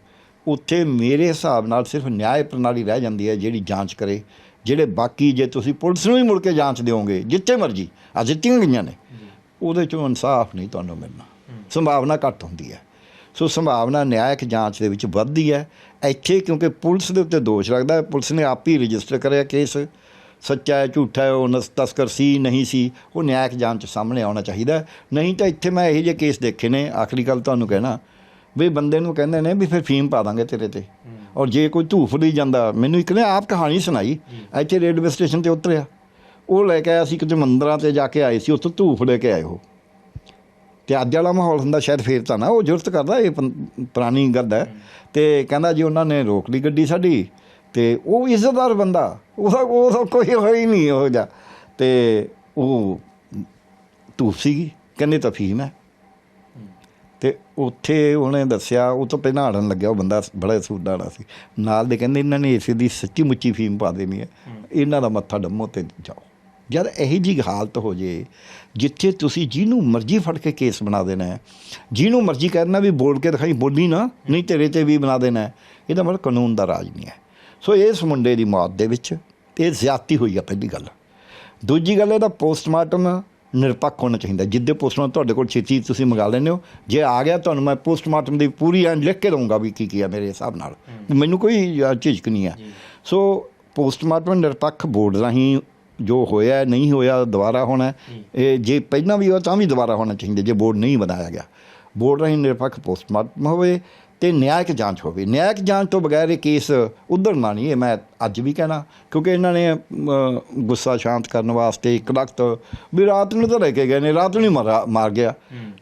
ਉੱਥੇ ਮੇਰੇ ਹਿਸਾਬ ਨਾਲ ਸਿਰਫ ਨਿਆਂ ਪ੍ਰਣਾਲੀ ਰਹਿ ਜਾਂਦੀ ਹੈ ਜਿਹੜੀ ਜਾਂਚ ਕਰੇ ਜਿਹੜੇ ਬਾਕੀ ਜੇ ਤੁਸੀਂ ਪੁਲਿਸ ਨੂੰ ਹੀ ਮੁੜ ਕੇ ਜਾਂਚ ਦਿਓਗੇ ਜਿੱਥੇ ਮਰਜ਼ੀ ਆ ਜਿੱਤੀਆਂ ਗਈਆਂ ਨੇ ਉਹਦੇ ਚੋਂ ਇਨਸਾਫ ਨਹੀਂ ਤੁਹਾਨੂੰ ਮਿਲਣਾ। ਸੰਭਾਵਨਾ ਘੱਟ ਹੁੰਦੀ ਹੈ। ਸੋ ਸੰਭਾਵਨਾ ਨਿਆਇਕ ਜਾਂਚ ਦੇ ਵਿੱਚ ਵੱਧਦੀ ਹੈ। ਇੱਥੇ ਕਿਉਂਕਿ ਪੁਲਿਸ ਦੇ ਉੱਤੇ ਦੋਸ਼ ਲੱਗਦਾ ਹੈ ਪੁਲਿਸ ਨੇ ਆਪ ਹੀ ਰਜਿਸਟਰ ਕਰਿਆ ਕੇਸ। ਸੱਚਾ ਹੈ ਝੂਠਾ ਹੈ ਉਹ ਨਸ ਤਸਕਰ ਸੀ ਨਹੀਂ ਸੀ ਉਹ ਨਿਆਇਕ ਜਾਂਚ ਸਾਹਮਣੇ ਆਉਣਾ ਚਾਹੀਦਾ। ਨਹੀਂ ਤਾਂ ਇੱਥੇ ਮੈਂ ਇਹੋ ਜਿਹੇ ਕੇਸ ਦੇਖੇ ਨੇ ਆਖਰੀ ਗੱਲ ਤੁਹਾਨੂੰ ਕਹਿਣਾ ਵੀ ਬੰਦੇ ਨੂੰ ਕਹਿੰਦੇ ਨੇ ਵੀ ਫਿਰ ਫੀਮ ਪਾ ਦਾਂਗੇ ਤੇਰੇ ਤੇ। ਔਰ ਜੇ ਕੋਈ ਧੂਫ ਲਈ ਜਾਂਦਾ ਮੈਨੂੰ ਇੱਕ ਨੇ ਆਪ ਕਹਾਣੀ ਸੁਣਾਈ ਇੱਥੇ ਰੇਲਵੇ ਸਟੇਸ਼ਨ ਤੇ ਉਤਰਿਆ। ਉਹ ਲੈ ਕੇ ਆਇਆ ਸੀ ਕਿਤੇ ਮੰਦਰਾਂ ਤੇ ਜਾ ਕੇ ਆਏ ਸੀ ਉੱਥੋਂ ਧੂਫ ਲੈ ਕੇ ਆਏ ਉਹ। ਤੇ ਅੱਜ ਵਾਲਾ ਮਾਹੌਲ ਹੁੰਦਾ ਸ਼ਾਇਦ ਫੇਰ ਤਾਂ ਨਾ ਉਹ ਜ਼ਰੂਰਤ ਕਰਦਾ ਇਹ ਪੁਰਾਣੀ ਗੱਲ ਹੈ। ਤੇ ਕਹਿੰਦਾ ਜੀ ਉਹਨਾਂ ਨੇ ਰੋਕ ਲਈ ਗੱਡੀ ਸਾਡੀ ਤੇ ਉਹ ਇੱਜ਼ਤਦਾਰ ਬੰਦਾ ਉਹਦਾ ਉਹਦਾ ਕੋਈ ਹੋਇਆ ਹੀ ਨਹੀਂ ਉਹ ਜਾ ਤੇ ਉਹ ਧੂਫ ਸੀਗੀ ਕਹਿੰਦੇ ਤਾਂ ਫੀਮ ਹੈ। ਤੇ ਉੱਥੇ ਉਹਨੇ ਦੱਸਿਆ ਉਹ ਤੋਂ ਪਹਿਲਾਂ ਲੱਗਿਆ ਉਹ ਬੰਦਾ ਬੜਾ ਸੂਦਾੜਾ ਸੀ। ਨਾਲ ਦੇ ਕਹਿੰਦੇ ਇਹਨਾਂ ਨੇ ਇਸੇ ਦੀ ਸੱਚੀ ਮੁੱਚੀ ਫੀਮ ਪਾ ਦੇਣੀ ਹੈ। ਇਹਨਾਂ ਦਾ ਮੱਥਾ ਡੰਮੋ ਤੇ ਜਾਓ। ਜਦ ਇਹੀ ਜੀ ਹਾਲਤ ਹੋ ਜੇ ਜਿੱਥੇ ਤੁਸੀਂ ਜਿਹਨੂੰ ਮਰਜ਼ੀ ਫੜ ਕੇ ਕੇਸ ਬਣਾ ਦੇਣਾ ਹੈ। ਜਿਹਨੂੰ ਮਰਜ਼ੀ ਕਹਿਣਾ ਵੀ ਬੋਲ ਕੇ ਦਿਖਾਈ ਬੋਲੀ ਨਾ ਨਹੀਂ ਤੇਰੇ ਤੇ ਵੀ ਬਣਾ ਦੇਣਾ ਹੈ। ਇਹਦਾ ਮਤਲਬ ਕਾਨੂੰਨ ਦਾ ਰਾਜ ਨਹੀਂ ਹੈ। ਸੋ ਇਸ ਮੁੰਡੇ ਦੀ ਮੌਤ ਦੇ ਵਿੱਚ ਇਹ ਜ਼ਿਆਦਤੀ ਹੋਈ ਆ ਪਹਿਲੀ ਗੱਲ। ਦੂਜੀ ਗੱਲ ਇਹਦਾ ਪੋਸਟਮਾਰਟਮ ਨਿਰਪੱਖ ਹੋਣਾ ਚਾਹੀਦਾ। ਜਿੱਦੇ ਪੋਸਟਮਾਰਟਮ ਤੁਹਾਡੇ ਕੋਲ ਛੇਤੀ ਤੁਸੀਂ ਮੰਗਾ ਲੈਂਦੇ ਹੋ ਜੇ ਆ ਗਿਆ ਤੁਹਾਨੂੰ ਮੈਂ ਪੋਸਟਮਾਰਟਮ ਦੀ ਪੂਰੀ ਐਂ ਲਿਖ ਕੇ ਦਊਂਗਾ ਵੀ ਕੀ ਕੀ ਆ ਮੇਰੇ ਹਿਸਾਬ ਨਾਲ। ਮੈਨੂੰ ਕੋਈ ਝਿਜਕ ਨਹੀਂ ਹੈ ਸੋ ਪੋਸਟਮਾਰਟਮ ਨਿਰਪੱਖ ਬੋਰਡ ਰਾਹੀਂ ਜੋ ਹੋਇਆ ਨਹੀਂ ਹੋਇਆ ਦੁਬਾਰਾ ਹੋਣਾ। ਇਹ ਜੇ ਪਹਿਲਾਂ ਵੀ ਹੋ ਤਾਂ ਵੀ ਦੁਬਾਰਾ ਹੋਣਾ ਚਾਹੀਦਾ ਜੇ ਬੋਰਡ ਨਹੀਂ ਬਣਾਇਆ ਗਿਆ। ਬੋਰਡ ਰਾਹੀਂ ਨਿਰਪੱਖ ਪੋਸਟਮਾਰਟਮ ਹੋਵੇ ਤੇ ਨਿਆਇਕ ਜਾਂਚ ਹੋਵੇ। ਨਿਆਇਕ ਜਾਂਚ ਤੋਂ ਬਗੈਰ ਇਹ ਕੇਸ ਉਧਰਨਾ ਨਹੀਂ ਇਹ ਮੈਂ ਅੱਜ ਵੀ ਕਹਿਣਾ। ਕਿਉਂਕਿ ਇਹਨਾਂ ਨੇ ਗੁੱਸਾ ਸ਼ਾਂਤ ਕਰਨ ਵਾਸਤੇ ਇੱਕ ਵਕਤ ਵੀ ਰਾਤ ਨੂੰ ਤਾਂ ਲੈ ਕੇ ਗਏ ਨੇ ਰਾਤ ਨੂੰ ਹੀ ਮਾਰਾ ਮਾਰ ਗਿਆ।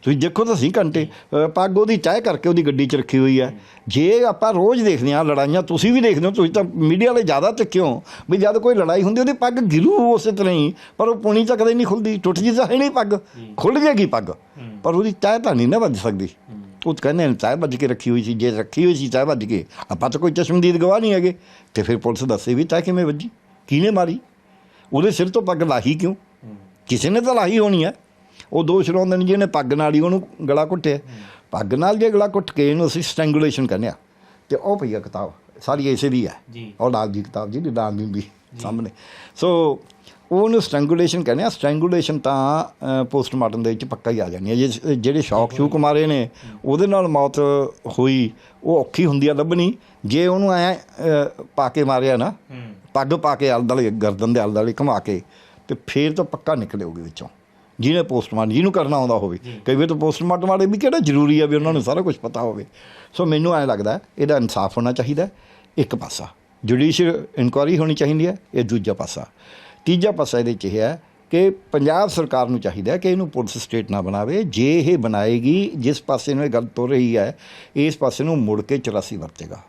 ਤੁਸੀਂ ਦੇਖੋ ਤਾਂ ਸਹੀ ਘੰਟੇ ਪੱਗ ਉਹਦੀ ਤੈਅ ਕਰਕੇ ਉਹਦੀ ਗੱਡੀ 'ਚ ਰੱਖੀ ਹੋਈ ਹੈ। ਜੇ ਆਪਾਂ ਰੋਜ਼ ਦੇਖਦੇ ਹਾਂ ਲੜਾਈਆਂ ਤੁਸੀਂ ਵੀ ਦੇਖਦੇ ਹੋ ਤੁਸੀਂ ਤਾਂ ਮੀਡੀਆ ਵਾਲੇ ਜ਼ਿਆਦਾ ਤੇ ਕਿਉਂ ਵੀ ਜਦ ਕੋਈ ਲੜਾਈ ਹੁੰਦੀ ਉਹਦੀ ਪੱਗ ਗਿਰੂ ਉਸੇ ਤਰ੍ਹਾਂ ਹੀ ਪਰ ਉਹ ਪੁਣੀ ਤਾਂ ਕਦੇ ਨਹੀਂ ਖੁੱਲਦੀ ਟੁੱਟ ਜੀ ਤਾਂ ਹੈ ਨਹੀਂ ਪੱਗ। ਖੁੱਲ ਜਾਏਗੀ ਪੱਗ। ਪਰ ਉਹਦੀ ਤੈਅ ਤਾਂ ਨਹੀਂ ਨਾ ਵੱਜ ਸਕਦੀ। ਉਹ ਤਾਂ ਕਹਿੰਦੇ ਨੇ ਤੈਅ ਵੱਜ ਕੇ ਰੱਖੀ ਹੋਈ ਸੀ ਜੇ ਰੱਖੀ ਹੋਈ ਸੀ ਤੈਅ ਵੱਜ ਕੇ ਆਪਾਂ ਤਾਂ ਕੋਈ ਚਸ਼ਮਦੀਦ ਗਵਾਹ ਨਹੀਂ ਹੈਗੇ। ਤੇ ਫਿਰ ਪੁਲਿਸ ਦੱਸੇ ਵੀ ਤੈਅ ਕਿਵੇਂ ਵੱਜੀ? ਕਿਹਨੇ ਮਾਰੀ? ਉਹਦੇ ਸਿਰ ਤੋਂ ਪੱਗ ਲਾਹੀ ਕਿਉਂ? ਕਿਸੇ ਨੇ ਤਾਂ ਲਾਹੀ ਹੋਣੀ ਹੈ ਉਹ ਦੋਸ਼ ਲਾਉਂਦੇ ਨੇ ਜਿਹਨੇ ਪੱਗ ਨਾਲ ਹੀ ਉਹਨੂੰ ਗਲਾ ਘੁੱਟਿਆ। ਪੱਗ ਨਾਲ ਜੇ ਗਲਾ ਘੁੱਟ ਕੇ ਇਹਨੂੰ ਅਸੀਂ ਸਟ੍ਰੈਂਗੂਲੇਸ਼ਨ ਕਹਿੰਦੇ ਆ। ਤੇ ਉਹ ਪਈ ਆ ਕਿਤਾਬ ਸਾਰੀ ਇਸੇ ਦੀ ਹੈ ਜੀ। ਉਹ ਨਾਲ ਦੀ ਕਿਤਾਬ ਜੀ ਦੀ ਵੀ ਸਾਹਮਣੇ। ਸੋ ਉਹਨੂੰ ਸਟ੍ਰੈਂਗੂਲੇਸ਼ਨ ਕਹਿੰਦੇ ਆ। ਸਟ੍ਰੈਂਗੂਲੇਸ਼ਨ ਤਾਂ ਪੋਸਟਮਾਰਟਮ ਦੇ ਵਿੱਚ ਪੱਕਾ ਹੀ ਆ ਜਾਣੀ ਹੈ। ਜੇ ਜਿਹੜੇ ਸ਼ੌਕ ਸ਼ੂਕ ਮਾਰੇ ਨੇ ਉਹਦੇ ਨਾਲ ਮੌਤ ਹੋਈ ਉਹ ਔਖੀ ਹੁੰਦੀ ਆ ਲੱਭਣੀ। ਜੇ ਉਹਨੂੰ ਐ ਪਾ ਕੇ ਮਾਰਿਆ ਨਾ ਪੱਗ ਪਾ ਕੇ ਆਲੇ ਦੁਆਲੇ ਗਰਦਨ ਦੇ ਆਲੇ ਦੁਆਲੇ ਘੁਮਾ ਕੇ ਤੇ ਫੇਰ ਤਾਂ ਪੱਕਾ ਨਿਕਲੇਗੀ ਵਿੱਚੋਂ। ਜਿਹਨੇ ਪੋਸਟਮਾਰਟਮ ਜਿਹਨੂੰ ਕਰਨਾ ਆਉਂਦਾ ਹੋਵੇ। ਕਈ ਵਾਰ ਤਾਂ ਪੋਸਟਮਾਰਟਮ ਵਾਲੇ ਵੀ ਕਿਹੜਾ ਜ਼ਰੂਰੀ ਆ ਵੀ ਉਹਨਾਂ ਨੂੰ ਸਾਰਾ ਕੁਝ ਪਤਾ ਹੋਵੇ। ਸੋ ਮੈਨੂੰ ਐਂ ਲੱਗਦਾ ਇਹਦਾ ਇਨਸਾਫ ਹੋਣਾ ਚਾਹੀਦਾ। ਇੱਕ ਪਾਸਾ ਜੁਡੀਸ਼ੀਅਲ ਇਨਕੁਆਰੀ ਹੋਣੀ ਚਾਹੀਦੀ ਹੈ ਇਹ ਦੂਜਾ ਪਾਸਾ। ਤੀਜਾ ਪਾਸਾ ਇਹਦੇ 'ਚ ਇਹ ਹੈ ਕਿ ਪੰਜਾਬ ਸਰਕਾਰ ਨੂੰ ਚਾਹੀਦਾ ਹੈ ਕਿ ਇਹਨੂੰ ਪੁਲਿਸ ਸਟੇਟ ਨਾ ਬਣਾਵੇ ਜੇ ਇਹ ਬਣਾਏਗੀ ਜਿਸ ਪਾਸੇ ਨੂੰ ਇਹ ਗੱਲ ਤੁਰ ਰਹੀ ਹੈ ਇਸ ਪਾਸੇ ਨੂੰ ਮੁੜ ਕੇ 84 ਵਰਤੇਗਾ।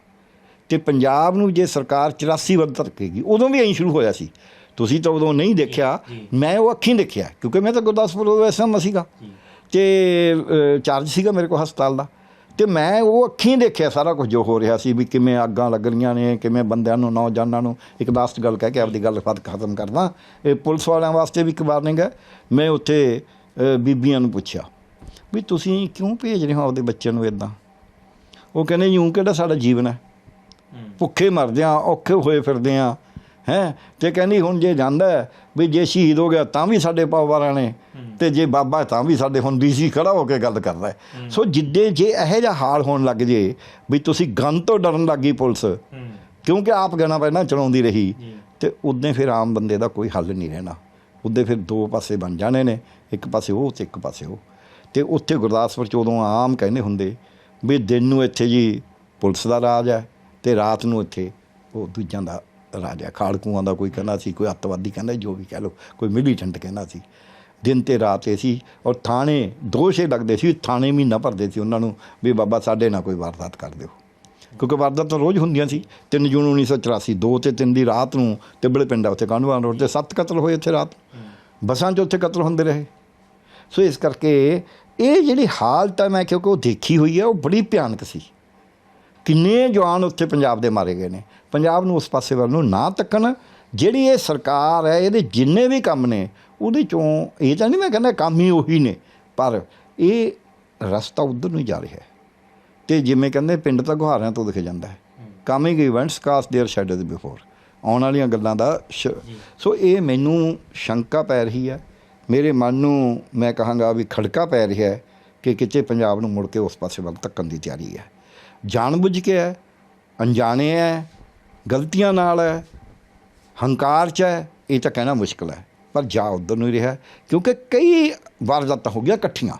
ਤੇ ਪੰਜਾਬ ਨੂੰ ਜੇ ਸਰਕਾਰ 84 ਵੱਧ ਧਰਕੇਗੀ ਉਦੋਂ ਵੀ ਐਂ ਸ਼ੁਰੂ ਹੋਇਆ ਸੀ। ਤੁਸੀਂ ਤਾਂ ਉਦੋਂ ਨਹੀਂ ਦੇਖਿਆ ਮੈਂ ਉਹ ਅੱਖੀਂ ਦੇਖਿਆ ਕਿਉਂਕਿ ਮੈਂ ਤਾਂ ਗੁਰਦਾਸਪੁਰ ਉਦੋਂ ਐਸਐਮ ਸੀਗਾ। ਤੇ ਚਾਰਜ ਸੀਗਾ ਮੇਰੇ ਕੋਲ ਹਸਪਤਾਲ ਦਾ। ਤੇ ਮੈਂ ਉਹ ਅੱਖੀਂ ਦੇਖਿਆ ਸਾਰਾ ਕੁਝ ਜੋ ਹੋ ਰਿਹਾ ਸੀ ਵੀ ਕਿਵੇਂ ਅੱਗਾਂ ਲੱਗ ਰਹੀਆਂ ਨੇ ਕਿਵੇਂ ਬੰਦਿਆਂ ਨੂੰ ਨੌਜਵਾਨਾਂ ਨੂੰ। ਇੱਕ ਲਾਸਟ ਗੱਲ ਕਹਿ ਕੇ ਆਪਦੀ ਗੱਲ ਫਤ ਖਤਮ ਕਰਦਾ। ਇਹ ਪੁਲਿਸ ਵਾਲਿਆਂ ਵਾਸਤੇ ਵੀ ਇੱਕ ਵਾਰਨਿੰਗ ਹੈ। ਮੈਂ ਉੱਥੇ ਬੀਬੀਆਂ ਨੂੰ ਪੁੱਛਿਆ ਵੀ ਤੁਸੀਂ ਕਿਉਂ ਭੇਜ ਰਹੇ ਹੋ ਆਪਦੇ ਬੱਚਿਆਂ ਨੂੰ ਇਦਾਂ ਉਹ ਕਹਿੰਦੇ ਯੂੰ ਕਿਹੜਾ ਸਾਡਾ ਜੀਵਨ ਹੈ। ਭੁੱਖੇ ਮਰਦੇ ਆ ਔਖੇ ਹੋਏ ਫਿਰਦੇ ਆ। ਹੈ ਤੇ ਕਹਿੰਦੀ ਹੁਣ ਜੇ ਜਾਂਦਾ ਵੀ ਜੇ ਸ਼ਹੀਦ ਹੋ ਗਿਆ ਤਾਂ ਵੀ ਸਾਡੇ ਪਰਿਵਾਰਾਂ ਨੇ ਤੇ ਜੇ ਬਾਬਾ ਤਾਂ ਵੀ ਸਾਡੇ ਹੁਣ ਡੀਸੀ ਖੜਾ ਹੋ ਕੇ ਗੱਲ ਕਰਦਾ ਸੋ ਜਿੱਦੇ ਜੇ ਇਹੋ ਜਿਹਾ ਹਾਲ ਹੋਣ ਲੱਗ ਜੇ ਵੀ ਤੁਸੀਂ ਗਨ ਤੋਂ ਡਰਨ ਲੱਗੀ ਪੁਲਿਸ ਕਿਉਂਕਿ ਆਪ ਗਣਾ ਪਹਿਲਾਂ ਚਲਾਉਂਦੀ ਰਹੀ ਤੇ ਉਦੋਂ ਫਿਰ ਆਮ ਬੰਦੇ ਦਾ ਕੋਈ ਹੱਲ ਨਹੀਂ ਰਹਿਣਾ। ਉਦੋਂ ਫਿਰ ਦੋ ਪਾਸੇ ਬਣ ਜਾਣੇ ਨੇ ਇੱਕ ਪਾਸੇ ਉਹ ਤੇ ਇੱਕ ਪਾਸੇ ਉਹ। ਤੇ ਉੱਥੇ ਗੁਰਦਾਸਪੁਰ ਚ ਉਦੋਂ ਆਮ ਕਹਿੰਦੇ ਹੁੰਦੇ ਵੀ ਦਿਨ ਨੂੰ ਇੱਥੇ ਜੀ ਪੁਲਿਸ ਦਾ ਰਾਜ ਹੈ ਤੇ ਰਾਤ ਨੂੰ ਇੱਥੇ ਉਹ ਦੂਜਿਆਂ ਦਾ ਰਾਜਾ ਹੈ ਖਾੜਕੂਆਂ ਦਾ ਕੋਈ ਕਹਿੰਦਾ ਸੀ, ਕੋਈ ਅੱਤਵਾਦੀ ਕਹਿੰਦਾ ਜੋ ਵੀ ਕਹਿ ਲਓ, ਕੋਈ ਮਿਲੀਟੈਂਟ ਕਹਿੰਦਾ ਸੀ। ਦਿਨ ਤੇ ਰਾਤ ਇਹ ਸੀ ਔਰ ਥਾਣੇ ਦੋਸ਼ੇ ਲੱਗਦੇ ਸੀ ਥਾਣੇ ਮਹੀਨਾ ਭਰਦੇ ਸੀ ਉਹਨਾਂ ਨੂੰ ਵੀ ਬਾਬਾ ਸਾਡੇ ਨਾਲ ਕੋਈ ਵਾਰਦਾਤ ਕਰ ਦਿਓ। ਕਿਉਂਕਿ ਵਾਰਦਾਤਾਂ ਰੋਜ਼ ਹੁੰਦੀਆਂ ਸੀ। 3 ਜੂਨ 1984 2 ਤੇ 3 ਦੀ ਰਾਤ ਨੂੰ ਤਿੱਬਲੇ ਪਿੰਡ ਆ ਉੱਥੇ ਕਾਂਡਵਾਨ ਰੋਡ ਤੇ ਸੱਤ ਕਤਲ ਹੋਏ ਉੱਥੇ ਰਾਤ। ਬੱਸਾਂ 'ਚ ਉੱਥੇ ਕਤਲ ਹੁੰਦੇ ਰਹੇ। ਸੋ ਇਸ ਕਰਕੇ ਇਹ ਜਿਹੜੀ ਹਾਲਤ ਹੈ ਮੈਂ ਕਿਉਂਕਿ ਉਹ ਦੇਖੀ ਹੋਈ ਹੈ ਉਹ ਬੜੀ ਭਿਆਨਕ ਸੀ। ਕਿੰਨੇ ਜਵਾਨ ਉੱਥੇ ਪੰਜਾਬ ਦੇ ਮਾਰੇ ਗਏ ਨੇ। ਪੰਜਾਬ ਨੂੰ ਉਸ ਪਾਸੇ ਵੱਲ ਨੂੰ ਨਾ ਤੱਕਣ ਜਿਹੜੀ ਇਹ ਸਰਕਾਰ ਹੈ ਇਹਦੇ ਜਿੰਨੇ ਵੀ ਕੰਮ ਨੇ ਉਹਦੇ ਚੋਂ ਇਹ ਤਾਂ ਨਹੀਂ ਮੈਂ ਕਹਿੰਦਾ ਕੰਮ ਹੀ ਉਹੀ ਨੇ ਪਰ ਇਹ ਰਸਤਾ ਉਧਰ ਨੂੰ ਹੀ ਜਾ ਰਿਹਾ ਹੈ ਤੇ ਜਿਵੇਂ ਕਹਿੰਦੇ ਪਿੰਡ ਤਾਂ ਗੁਹਾਰਿਆਂ ਤੋਂ ਦਿਖ ਜਾਂਦਾ ਹੈ coming events cast their shadows before ਆਉਣ ਵਾਲੀਆਂ ਗੱਲਾਂ ਦਾ ਸ਼- ਸੋ ਇਹ ਮੈਨੂੰ ਸ਼ੰਕਾ ਪੈ ਰਹੀ ਹੈ ਮੇਰੇ ਮਨ ਨੂੰ ਮੈਂ ਕਹਾਂਗਾ ਵੀ ਖੜਕਾ ਪੈ ਰਿਹਾ ਹੈ ਕਿ ਕਿਤੇ ਪੰਜਾਬ ਨੂੰ ਮੁੜ ਕੇ ਉਸ ਪਾਸੇ ਵੱਲ ਧੱਕਣ ਦੀ ਤਿਆਰੀ ਹੈ ਜਾਣਬੁੱਝ ਕੇ ਹੈ ਅਣਜਾਣੇ ਹੈ ਗਲਤੀਆਂ ਨਾਲ ਹੈ ਹੰਕਾਰ ਚ ਹੈ ਇਹ ਤਾਂ ਕਹਿਣਾ ਮੁਸ਼ਕਲ ਹੈ ਪਰ ਜਾ ਉਧਰ ਨੂੰ ਹੀ ਰਿਹਾ ਕਿਉਂਕਿ ਕਈ ਵਾਰਦਾਤਾਂ ਹੋ ਗਿਆ ਇਕੱਠੀਆਂ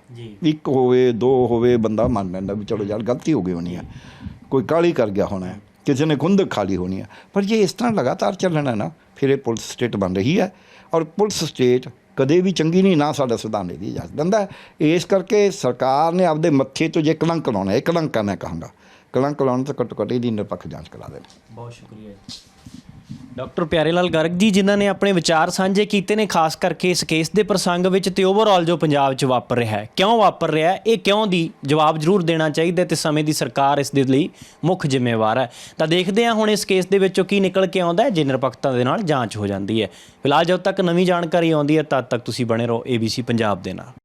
ਇੱਕ ਹੋਵੇ ਦੋ ਹੋਵੇ ਬੰਦਾ ਮੰਨ ਲੈਂਦਾ ਵੀ ਚਲੋ ਯਾਰ ਗਲਤੀ ਹੋ ਗਈ ਹੋਣੀ ਹੈ ਕੋਈ ਕਾਲੀ ਕਰ ਗਿਆ ਹੋਣਾ ਹੈ ਕਿਸੇ ਨੇ ਖੁੰਦਕ ਖਾਲੀ ਹੋਣੀ ਹੈ ਪਰ ਜੇ ਇਸ ਤਰ੍ਹਾਂ ਲਗਾਤਾਰ ਚੱਲਣਾ ਨਾ ਫਿਰ ਇਹ ਪੁਲਿਸ ਸਟੇਟ ਬਣ ਰਹੀ ਹੈ ਔਰ ਪੁਲਿਸ ਸਟੇਟ ਕਦੇ ਵੀ ਚੰਗੀ ਨਹੀਂ ਨਾ ਸਾਡਾ ਸੰਵਿਧਾਨ ਇਹਦੀ ਇਜਾਜ਼ਤ ਦਿੰਦਾ। ਇਸ ਕਰਕੇ ਸਰਕਾਰ ਨੇ ਆਪਦੇ ਮੱਥੇ ਤੋਂ ਜੇ ਕਲੰਕ ਲਾਉਣਾ ਹੈ ਕਲੰਕ ਮੈਂ ਕਹਾਂਗਾ ਕਲੰਕ ਲਾਉਣ ਤੋਂ ਘੱਟੋ ਘੱਟ ਇਹਦੀ ਨਿਰਪੱਖ ਜਾਂਚ ਕਰਾ ਦੇਣ। ਬਹੁਤ ਸ਼ੁਕਰੀਆ ਡਾਕਟਰ ਪਿਆਰੇ ਲਾਲ ਗਰਗ ਜੀ, ਜਿਨ੍ਹਾਂ ਨੇ ਆਪਣੇ ਵਿਚਾਰ ਸਾਂਝੇ ਕੀਤੇ ਨੇ, ਖਾਸ ਕਰਕੇ ਇਸ ਕੇਸ ਦੇ ਪ੍ਰਸੰਗ ਵਿੱਚ ਤੇ ਓਵਰਆਲ ਜੋ ਪੰਜਾਬ 'ਚ ਵਾਪਰ ਰਿਹਾ ਹੈ। ਕਿਉਂ ਵਾਪਰ ਰਿਹਾ ਹੈ? ਇਹ ਕਿਉਂ ਦੀ ਜਵਾਬ ਜ਼ਰੂਰ ਦੇਣਾ ਚਾਹੀਦਾ ਹੈ ਤੇ ਸਮੇਂ ਦੀ ਸਰਕਾਰ ਇਸ ਦੇ ਲਈ ਮੁੱਖ ਜ਼ਿੰਮੇਵਾਰ ਹੈ। ਤਾਂ ਦੇਖਦੇ ਹਾਂ ਹੁਣ ਇਸ ਕੇਸ ਦੇ ਵਿੱਚੋਂ ਕੀ ਨਿਕਲ ਕੇ ਆਉਂਦਾ ਹੈ, ਜੇ ਨਿਰਪੱਖਤਾ ਦੇ ਨਾਲ ਜਾਂਚ ਹੋ ਜਾਂਦੀ ਹੈ। ਫਿਲਹਾਲ ਜਦ ਤੱਕ ਨਵੀਂ ਜਾਣਕਾਰੀ ਆਉਂਦੀ ਹੈ, ਤਦ ਤੱਕ ਤੁਸੀਂ ਬਣੇ ਰਹੋ ABC ਪੰਜਾਬ ਦੇ ਨਾਲ।